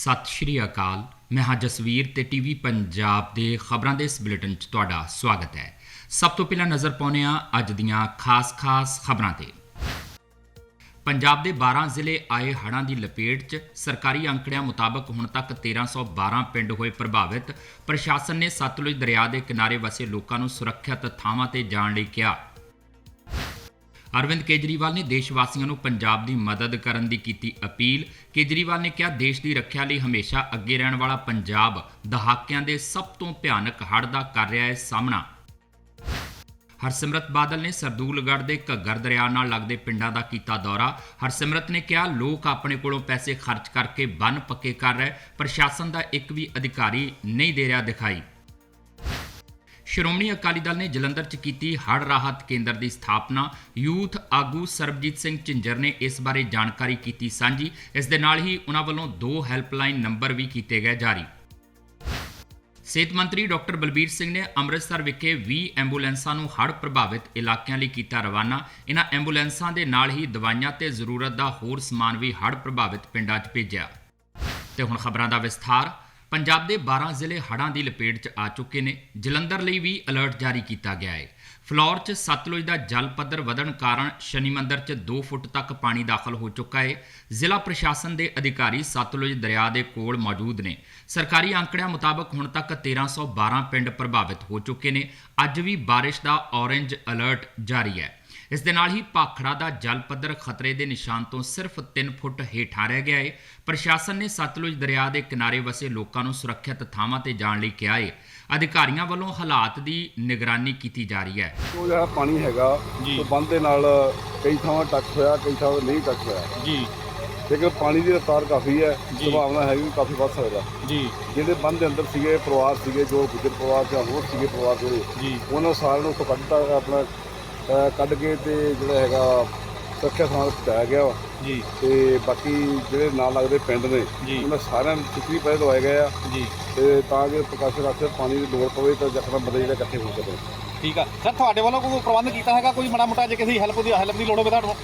ਸਤਿ ਸ਼੍ਰੀ ਅਕਾਲ। ਮੈਂ ਹਾਂ ਜਸਵੀਰ ਤੇ ਟੀਵੀ ਪੰਜਾਬ ਦੇ ਖਬਰਾਂ ਦੇ ਇਸ ਬੁਲੇਟਿਨ 'ਚ ਤੁਹਾਡਾ ਸਵਾਗਤ ਹੈ। ਸਭ ਤੋਂ ਪਹਿਲਾਂ ਨਜ਼ਰ ਪਾਉਂਦੇ ਹਾਂ ਅੱਜ ਦੀਆਂ ਖਾਸ-ਖਾਸ ਖਬਰਾਂ ਤੇ। ਪੰਜਾਬ ਦੇ 12 ਜ਼ਿਲ੍ਹੇ ਆਏ ਹੜ੍ਹਾਂ ਦੀ ਲਪੇਟ 'ਚ ਸਰਕਾਰੀ ਅੰਕੜਿਆਂ ਮੁਤਾਬਕ ਹੁਣ ਤੱਕ 1312 ਪਿੰਡ ਹੋਏ ਪ੍ਰਭਾਵਿਤ। ਪ੍ਰਸ਼ਾਸਨ ਨੇ ਸਤਲੁਜ ਦਰਿਆ ਦੇ ਕਿਨਾਰੇ ਵਸੇ ਲੋਕਾਂ ਨੂੰ ਸੁਰੱਖਿਅਤ ਥਾਵਾਂ ਤੇ ਜਾਣ ਲਈ ਕਿਹਾ। ਅਰਵਿੰਦ ਕੇਜਰੀਵਾਲ ਨੇ ਦੇਸ਼ ਵਾਸੀਆਂ ਨੂੰ ਪੰਜਾਬ ਦੀ ਮਦਦ ਕਰਨ ਦੀ ਕੀਤੀ ਅਪੀਲ। ਕੇਜਰੀਵਾਲ ਨੇ ਕਿਹਾ, ਦੇਸ਼ ਦੀ ਰੱਖਿਆ ਲਈ ਹਮੇਸ਼ਾ ਅੱਗੇ ਰਹਿਣ ਵਾਲਾ ਪੰਜਾਬ ਦਹਾਕਿਆਂ ਦੇ ਸਭ ਤੋਂ ਭਿਆਨਕ ਹੜ੍ਹ ਦਾ ਕਰ ਰਿਹਾ ਹੈ ਸਾਹਮਣਾ। ਹਰਸਿਮਰਤ ਬਾਦਲ ਨੇ ਸਰਦੂਲਗੜ੍ਹ ਦੇ ਘੱਗਰ ਦਰਿਆ ਨਾਲ ਲੱਗਦੇ ਪਿੰਡਾਂ ਦਾ ਕੀਤਾ ਦੌਰਾ। ਹਰਸਿਮਰਤ ਨੇ ਕਿਹਾ, ਲੋਕ ਆਪਣੇ ਕੋਲੋਂ ਪੈਸੇ ਖਰਚ ਕਰਕੇ ਬੰਨ ਪੱਕੇ ਕਰ ਰਹੇ। ਪ੍ਰਸ਼ਾਸਨ ਦਾ ਇੱਕ ਵੀ ਅਧਿਕਾਰੀ ਨਹੀਂ ਦੇ ਰਿਹਾ ਦਿਖਾਈ। ਸ਼੍ਰੋਮਣੀ ਅਕਾਲੀ ਦਲ ਨੇ ਜਲੰਧਰ 'ਚ ਕੀਤੀ ਹੜ੍ਹ ਰਾਹਤ ਕੇਂਦਰ ਦੀ ਸਥਾਪਨਾ। ਯੂਥ ਆਗੂ ਸਰਬਜੀਤ ਸਿੰਘ ਝਿੰਜਰ ਨੇ ਇਸ ਬਾਰੇ ਜਾਣਕਾਰੀ ਕੀਤੀ ਸਾਂਝੀ। ਇਸ ਦੇ ਨਾਲ ਹੀ ਉਹਨਾਂ ਵੱਲੋਂ ਦੋ ਹੈਲਪਲਾਈਨ ਨੰਬਰ ਵੀ ਕੀਤੇ ਗਏ ਜਾਰੀ। ਸਿਹਤ ਮੰਤਰੀ ਡਾਕਟਰ ਬਲਬੀਰ ਸਿੰਘ ਨੇ ਅੰਮ੍ਰਿਤਸਰ ਵਿਖੇ 20 ਐਂਬੂਲੈਂਸਾਂ ਨੂੰ ਹੜ੍ਹ ਪ੍ਰਭਾਵਿਤ ਇਲਾਕਿਆਂ ਲਈ ਕੀਤਾ ਰਵਾਨਾ। ਇਹਨਾਂ ਐਂਬੂਲੈਂਸਾਂ ਦੇ ਨਾਲ ਹੀ ਦਵਾਈਆਂ ਤੇ ਜ਼ਰੂਰਤ ਦਾ ਹੋਰ ਸਮਾਨ ਵੀ ਹੜ੍ਹ ਪ੍ਰਭਾਵਿਤ ਪਿੰਡਾਂ 'ਚ ਭੇਜਿਆ। ਤੇ ਹੁਣ ਖਬਰਾਂ ਦਾ ਵਿਸਥਾਰ। ਪੰਜਾਬ ਦੇ 12 ਜ਼ਿਲ੍ਹੇ ਹੜ੍ਹਾਂ ਦੀ ਲਪੇਟ 'ਚ ਆ ਚੁੱਕੇ ਨੇ। ਜਲੰਧਰ ਲਈ ਵੀ ਅਲਰਟ ਜਾਰੀ ਕੀਤਾ ਗਿਆ ਹੈ ਫਲੋਰ 'ਚ ਸਤਲੁਜ ਦਾ ਜਲ ਪੱਧਰ ਵਧਣ ਕਾਰਨ ਸ਼ਨੀ ਮੰਦਰ 'ਚ 2 ਫੁੱਟ ਤੱਕ ਪਾਣੀ ਦਾਖਲ ਹੋ ਚੁੱਕਾ ਹੈ ਜ਼ਿਲ੍ਹਾ ਪ੍ਰਸ਼ਾਸਨ ਦੇ ਅਧਿਕਾਰੀ ਸਤਲੁਜ ਦਰਿਆ ਦੇ ਕੋਲ ਮੌਜੂਦ ਨੇ। ਸਰਕਾਰੀ ਅੰਕੜਿਆਂ ਮੁਤਾਬਕ ਹੁਣ ਤੱਕ 1312 ਪਿੰਡ ਪ੍ਰਭਾਵਿਤ ਹੋ ਚੁੱਕੇ ਨੇ। ਅੱਜ ਵੀ ਬਾਰਿਸ਼ ਦਾ ਔਰੇਂਜ ਅਲਰਟ ਜਾਰੀ ਹੈ। ਇਸ ਦੇ ਨਾਲ ਹੀ ਭਾਖੜਾ ਦਾ ਜਲ ਪੱਧਰ ਖਤਰੇ ਦੇ ਨਿਸ਼ਾਨ ਤੋਂ ਸਿਰਫ 3 ਫੁੱਟ ਹੇਠਾਂ ਰਹਿ ਗਿਆ ਹੈ ਪ੍ਰਸ਼ਾਸਨ ਨੇ ਸਤਲੁਜ ਦਰਿਆ ਦੇ ਕਿਨਾਰੇ ਵਸੇ ਲੋਕਾਂ ਨੂੰ ਸੁਰੱਖਿਅਤ ਥਾਵਾਂ ਤੇ ਜਾਣ ਲਈ ਕਿਹਾ ਹੈ ਅਧਿਕਾਰੀਆਂ ਵੱਲੋਂ ਹਾਲਾਤ ਦੀ ਨਿਗਰਾਨੀ ਕੀਤੀ ਜਾ ਰਹੀ ਹੈ। ਉਹ ਜਿਹੜਾ ਪਾਣੀ ਹੈਗਾ ਉਹ ਬੰਦ ਦੇ ਨਾਲ ਕਈ ਥਾਵਾਂ ਟੱਚ ਹੋਇਆ ਕਈ ਥਾਵਾਂ ਨਹੀਂ ਟੱਚ ਹੋਇਆ। ਜੀ। ਲੇਕਿਨ ਪਾਣੀ ਦੀ ਰਫ਼ਤਾਰ ਕਾਫੀ ਹੈ ਜੀ। ਸੰਭਾਵਨਾ ਹੈਗੀ ਵੀ ਕਾਫੀ ਵੱਧ ਸਕਦਾ। ਜੀ। ਜਿਹੜੇ ਬੰਦ ਦੇ ਅੰਦਰ ਸੀਗੇ ਪਰਿਵਾਰ ਸੀਗੇ ਜੋ ਗੁਜਰ ਪਰਿਵਾਰ ਜਾਂ ਹੋਰ ਸੀਗੇ ਪਰਿਵਾਰ ਜਿਹੜੇ ਜੀ। ਉਹਨਾਂ ਸਾਰਿਆਂ ਨੂੰ ਕੱਢਤਾ ਆਪਣਾ ਕੱਢ ਕੇ ਤੇ ਜਿਹੜਾ ਹੈਗਾ ਸੁਰੱਖਿਆ ਤੇ ਪਹੁੰਚਾਇਆ ਗਿਆ ਵਾ। ਜੀ। ਤੇ ਬਾਕੀ ਜਿਹੜੇ ਨਾਲ ਲੱਗਦੇ ਪਿੰਡ ਨੇ। ਉਹਨਾਂ ਸਾਰਿਆਂ ਨੂੰ ਛੁੱਟੀ ਪੈ ਦਵਾਏ ਗਏ ਆ। ਜੀ। ਤੇ ਤਾਂ ਕਿ ਪ੍ਰਕਾਸ਼ ਰੱਖ ਪਾਣੀ ਦੀ ਲੋੜ ਪਵੇ ਤਾਂ ਜਕਦਮ ਬੰਦੇ ਜਿਹੜੇ ਇਕੱਠੇ ਹੋ ਸਕਣ। ਠੀਕ ਆ। ਸਰ ਤੁਹਾਡੇ ਵੱਲੋਂ ਕੋਈ ਪ੍ਰਬੰਧ ਕੀਤਾ ਹੈਗਾ? ਕੋਈ ਮਾੜਾ ਮੋਟਾ ਜੇ ਕਿਸੇ ਹੈਲਪ ਦੀ ਹੈਲਪ ਦੀ ਲੋੜ ਹੋਵੇ ਤੁਹਾਨੂੰ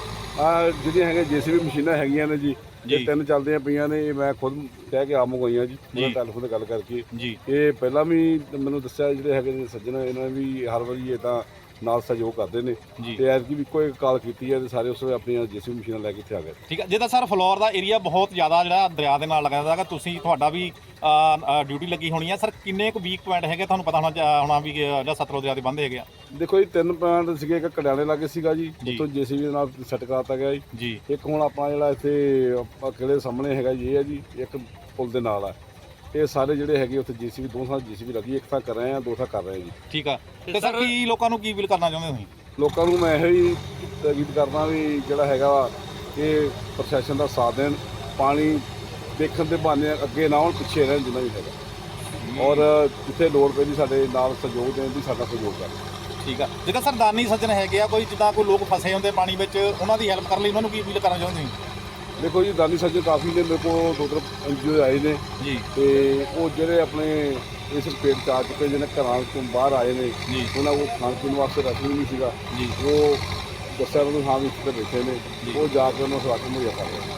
ਆ ਜਿਹੜੀਆਂ ਹੈਗੇ ਜੀਸੀਬੀ ਮਸ਼ੀਨਾਂ ਹੈਗੀਆਂ ਨੇ ਜੀ। ਇਹ ਤਿੰਨ ਚੱਲਦੀਆਂ ਪਈਆਂ ਨੇ। ਮੈਂ ਖੁਦ ਕਹਿ ਕੇ ਆ ਮੰਗਵਾਈਆਂ ਜੀ। ਮੈਂ। ਟੈਲੀਫੋਨ ਤੇ ਗੱਲ ਕਰਕੇ। ਇਹ ਪਹਿਲਾਂ ਵੀ ਮੈਨੂੰ ਦੱਸਿਆ ਜਿਹੜੇ ਹੈਗੇ ਸੱਜਣ ਇਹਨਾਂ ਵੀ ਹਰ ਵਾਰੀ ਇਹ ਤਾਂ ਨਾਲ ਸਹਿਯੋਗ ਕਰਦੇ ਨੇ। ਜੀ। ਤੇ ਐਤਕੀ ਵੀ ਕੋਈ ਕਾਲ ਕੀਤੀ ਹੈ ਤੇ ਸਾਰੇ ਉਸ ਵੇਲੇ ਆਪਣੀਆਂ ਜੀਸੀਬੀ ਮਸ਼ੀਨਾਂ ਲੈ ਕੇ ਇੱਥੇ ਆ ਗਏ। ਠੀਕ ਆ ਜਿਹਦਾ ਸਰ ਫਲੋਰ ਦਾ ਏਰੀਆ ਬਹੁਤ ਜ਼ਿਆਦਾ ਜਿਹੜਾ ਦਰਿਆ ਦੇ ਨਾਲ ਲੱਗਦਾ ਹੈਗਾ ਤੁਸੀਂ ਤੁਹਾਡਾ ਵੀ ਡਿਊਟੀ ਲੱਗੀ ਹੋਣੀ ਆ ਸਰ ਕਿੰਨੇ ਕੁ ਵੀਕ ਪੁਆਇੰਟ ਹੈਗੇ? ਤੁਹਾਨੂੰ ਪਤਾ ਹੋਣਾ ਚਾ- ਹੋਣਾ ਵੀ ਕਿ ਜਿਹੜਾ ਸਤਲੁਜ ਦਰਿਆ ਦੇ ਬੰਦ ਹੈਗੇ ਆ। ਦੇਖੋ ਜੀ ਤਿੰਨ ਪੁਆਇੰਟ ਸੀਗੇ ਇੱਕ ਕੜਿਆਲੇ ਲਾਗੇ ਸੀਗਾ ਜੀ ਜੀ। ਉੱਥੋਂ ਜੀਸੀਬੀ ਦੇ ਨਾਲ ਸੈੱਟ ਕਰਾਤਾ ਗਿਆ ਜੀ। ਜੀ। ਇੱਕ ਹੁਣ ਆਪਣਾ ਜਿਹੜਾ ਇੱਥੇ ਆਪਾਂ ਕਿਲੇ ਸਾਹਮਣੇ ਹੈਗਾ ਜੀ ਇਹ ਹੈ ਜੀ ਇੱਕ ਪੁਲ ਦੇ ਨਾਲ ਆ। ਇਹ ਸਾਰੇ ਜਿਹੜੇ ਹੈਗੇ ਉੱਥੇ ਜੀਸੀਬੀ ਦੋ ਥਾਂ ਜੀਸੀਬੀ ਲੱਗੀ ਇੱਕ ਥਾਂ ਕਰ ਰਹੇ ਆ ਦੋ ਥਾਂ ਕਰ ਰਹੇ ਆ ਜੀ। ਠੀਕ ਆ। ਤੇ ਸਰ ਕੀ ਲੋਕਾਂ ਨੂੰ ਕੀ ਅਪੀਲ ਕਰਨਾ ਚਾਹੁੰਦੇ ਤੁਸੀਂ? ਲੋਕਾਂ ਨੂੰ ਮੈਂ ਇਹੋ ਹੀ ਤਾਕੀਦ ਕਰਦਾ ਵੀ ਜਿਹੜਾ ਹੈਗਾ ਵਾ ਇਹ ਪ੍ਰਸ਼ਾਸਨ ਦਾ ਸਾਥ ਦੇਣ ਪਾਣੀ ਦੇਖਣ ਦੇ ਬਹਾਨੇ ਅੱਗੇ ਨਾ ਹੋਣ ਪਿੱਛੇ ਰਹਿਣ ਜਿੰਨਾ ਵੀ ਹੈਗਾ। ਔਰ ਜਿੱਥੇ ਲੋੜ ਪੈਂਦੀ ਸਾਡੇ ਨਾਲ ਸਹਿਯੋਗ ਦੇਣ ਦੀ ਸਾਡਾ ਸਹਿਯੋਗ ਕਰ ਠੀਕ ਆ। ਜੇਕਰ ਸਰ ਦਾਨੀ ਸੱਜਣ ਹੈਗੇ ਆ ਕੋਈ ਜਿੱਦਾਂ ਕੋਈ ਲੋਕ ਫਸੇ ਹੁੰਦੇ ਪਾਣੀ ਵਿੱਚ ਉਹਨਾਂ ਦੀ ਹੈਲਪ ਕਰਨ ਲਈ ਉਹਨਾਂ ਨੂੰ ਕੀ ਅਪੀਲ ਕਰਨਾ ਚਾਹੁੰਦੇ ਤੁਸੀਂ? ਦੇਖੋ ਜੀ ਦਾਨੀ ਸੱਜਣ ਕਾਫੀ ਨੇ ਮੇਰੇ ਕੋਲ ਦੋ ਤਿੰਨ ਐਨਜੀਓ ਆਏ ਨੇ। ਜੀ। ਤੇ ਉਹ ਜਿਹੜੇ ਆਪਣੇ ਇਸ ਪੇਟ ਚ ਆ ਚੁੱਕੇ ਜਿਹਨੇ ਘਰਾਂ ਤੋਂ ਬਾਹਰ ਆਏ ਨੇ ਉਹਨਾਂ ਕੋਲ ਖਾਣ ਪੀਣ ਵਾਸਤੇ ਰਾਸ਼ਨ ਨਹੀਂ ਸੀਗਾ। ਜੀ। ਉਹ ਦੱਸਿਆ ਮੈਨੂੰ ਹਾਂ ਵੀ ਇੱਥੇ ਬੈਠੇ ਨੇ। ਉਹ ਜਾ ਕੇ ਉਹਨਾਂ ਨੂੰ ਰਾਸ਼ਨ ਮੁਹੱਈਆ ਕਰ ਰਹੇ ਨੇ।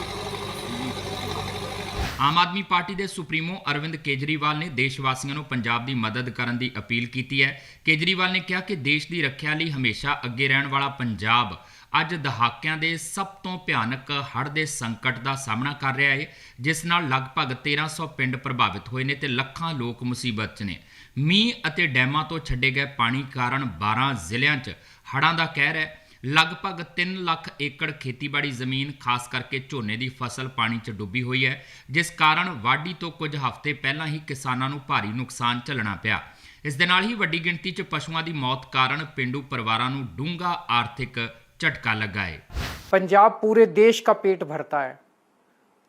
ਆਮ ਆਦਮੀ ਪਾਰਟੀ ਦੇ ਸੁਪਰੀਮੋ ਅਰਵਿੰਦ ਕੇਜਰੀਵਾਲ ਨੇ ਦੇਸ਼ ਵਾਸੀਆਂ ਨੂੰ ਪੰਜਾਬ ਦੀ ਮਦਦ ਕਰਨ ਦੀ ਅਪੀਲ ਕੀਤੀ ਹੈ। ਕੇਜਰੀਵਾਲ ਨੇ ਕਿਹਾ ਕਿ ਦੇਸ਼ ਦੀ ਰੱਖਿਆ ਲਈ ਹਮੇਸ਼ਾ ਅੱਗੇ ਰਹਿਣ ਵਾਲਾ ਪੰਜਾਬ ਅੱਜ ਦਹਾਕਿਆਂ ਦੇ ਸਭ ਤੋਂ ਭਿਆਨਕ ਹੜ੍ਹ ਦੇ ਸੰਕਟ ਦਾ ਸਾਹਮਣਾ ਕਰ ਰਿਹਾ ਹੈ ਜਿਸ ਨਾਲ ਲਗਭਗ 1300 ਪਿੰਡ ਪ੍ਰਭਾਵਿਤ ਹੋਏ ਨੇ ਤੇ ਲੱਖਾਂ ਲੋਕ ਮੁਸੀਬਤ 'ਚ ਨੇ। ਮੀਂਹ ਅਤੇ ਡੈਮਾਂ ਤੋਂ ਛੱਡੇ ਗਏ ਪਾਣੀ ਕਾਰਨ 12 ਜ਼ਿਲ੍ਹਿਆਂ 'ਚ ਹੜ੍ਹਾਂ ਦਾ ਕਹਿਰ ਹੈ। ਲਗਭਗ 3 ਲੱਖ ਏਕੜ ਖੇਤੀਬਾੜੀ ਜ਼ਮੀਨ, ਖਾਸ ਕਰਕੇ ਝੋਨੇ ਦੀ ਫਸਲ ਪਾਣੀ 'ਚ ਡੁੱਬੀ ਹੋਈ ਹੈ, ਜਿਸ ਕਾਰਨ ਵਾਢੀ ਤੋਂ ਕੁਝ ਹਫ਼ਤੇ ਪਹਿਲਾਂ ਹੀ ਕਿਸਾਨਾਂ ਨੂੰ ਭਾਰੀ ਨੁਕਸਾਨ ਝੱਲਣਾ ਪਿਆ। ਇਸ ਦੇ ਨਾਲ ਹੀ ਵੱਡੀ ਗਿਣਤੀ 'ਚ ਪਸ਼ੂਆਂ ਦੀ ਮੌਤ ਕਾਰਨ ਪਿੰਡੂ ਪਰਿਵਾਰਾਂ ਨੂੰ ਡੂੰਘਾ ਆਰਥਿਕ चटका लगाए। पंजाब पूरे देश का पेट भरता है।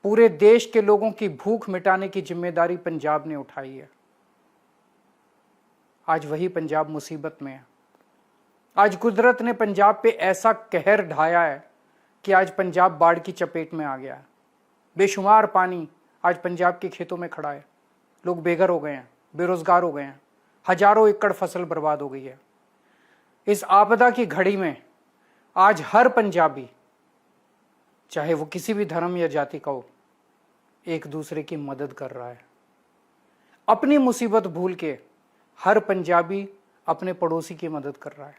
पूरे देश के लोगों की भूख मिटाने की ज़िम्मेदारी पंजाब ने उठाई है। आज वही पंजाब मुसीबत में है। आज कुदरत ने पंजाब पे ऐसा कहर ढाया है कि आज पंजाब बाढ़ की चपेट में आ गया है। बेशुमार पानी आज पंजाब के खेतों में खड़ा है। लोग बेघर हो गए हैं, बेरोजगार हो गए हैं। हज़ारों एकड़ फ़सल बर्बाद हो गई है। इस आपदा की घड़ी में आज हर पंजाबी, चाहे वो किसी भी धर्म या जाति का हो, एक दूसरे की मदद कर रहा है। अपनी मुसीबत भूल के हर पंजाबी अपने पड़ोसी की मदद कर रहा है।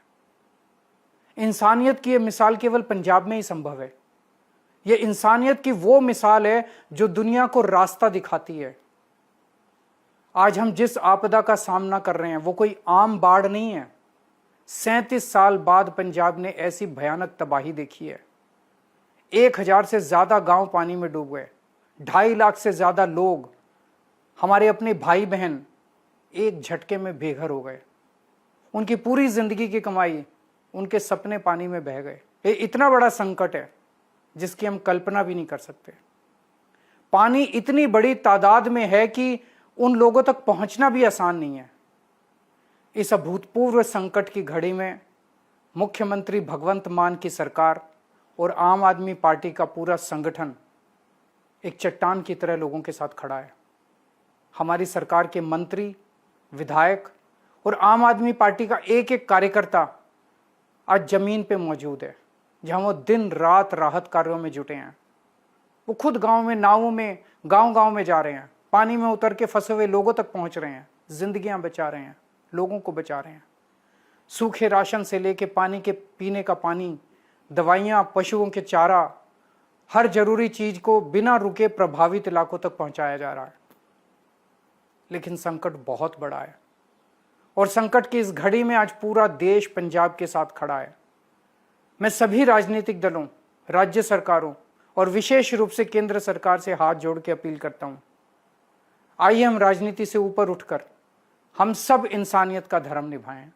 इंसानियत की यह मिसाल केवल पंजाब में ही संभव है। यह इंसानियत की वो मिसाल है जो दुनिया को रास्ता दिखाती है। आज हम जिस आपदा का सामना कर रहे हैं, वो कोई आम बाढ़ नहीं है। सैंतीस साल बाद पंजाब ने ऐसी भयानक तबाही देखी है। एक हज़ार से ज़्यादा गाँव पानी में डूब गए। ढाई लाख से ज़्यादा लोग, हमारे अपने भाई बहन एक झटके में बेघर हो गए। उनकी पूरी ज़िंदगी की कमाई उनके सपने पानी में बह गए। ये इतना बड़ा संकट है, जिसकी हम कल्पना भी नहीं कर सकते। पानी इतनी बड़ी तादाद में है कि उन लोगों तक पहुँचना भी आसान नहीं है। इस अभूतपूर्व संकट की घड़ी में मुख्यमंत्री भगवंत मान की सरकार और आम आदमी पार्टी का पूरा संगठन एक चट्टान की तरह लोगों के साथ खड़ा है। हमारी सरकार के मंत्री, विधायक और आम आदमी पार्टी का एक एक कार्यकर्ता आज ज़मीन पे मौजूद है, जहाँ वो दिन रात राहत कार्यों में जुटे हैं। वो खुद गाँव में, नावों में गाँव गाँव में जा रहे हैं, पानी में उतर के फंसे हुए लोगों तक पहुँच रहे हैं, जिंदगियाँ बचा रहे हैं। लोगों को बचा रहे हैं। सूखे राशन से लेके पानी के पीने का पानी, दवाइयाँ, पशुओं के चारा, हर ज़रूरी चीज़ को बिना रुके प्रभावित इलाकों तक पहुँचाया जा रहा है। लेकिन संकट बहुत बड़ा है और संकट की इस घड़ी में आज पूरा देश पंजाब के साथ खड़ा है। मैं सभी राजनीतिक दलों, राज्य सरकारों और विशेष रूप से केंद्र सरकार से हाथ जोड़ के अपील करता हूँ। आइए हम राजनीति से ऊपर उठकर हम सब इंसानियत का धर्म निभाएँ।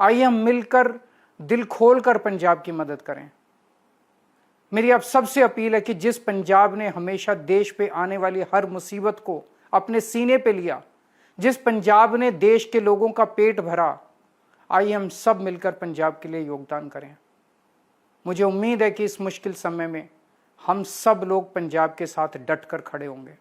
आइए हम मिलकर, दिल खोलकर पंजाब की मदद करें। मेरी आप सबसे अपील है कि जिस पंजाब ने हमेशा देश पे आने वाली हर मुसीबत को अपने सीने पे लिया, जिस पंजाब ने देश के लोगों का पेट भरा, आइए हम सब मिलकर पंजाब के लिए योगदान करें। मुझे उम्मीद है कि इस मुश्किल समय में हम सब लोग पंजाब के साथ डट कर खड़े होंगे।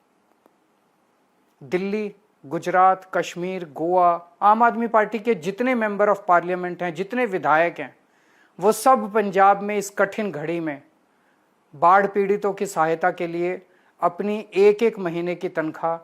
दिल्ली गुजरात कश्मीर गोवा आम आदमी पार्टी के जितने मेंबर ऑफ पार्लियामेंट हैं जितने विधायक हैं वो सब पंजाब में इस कठिन घड़ी में बाढ़ पीड़ितों की सहायता के लिए अपनी एक एक महीने की तनख्वाह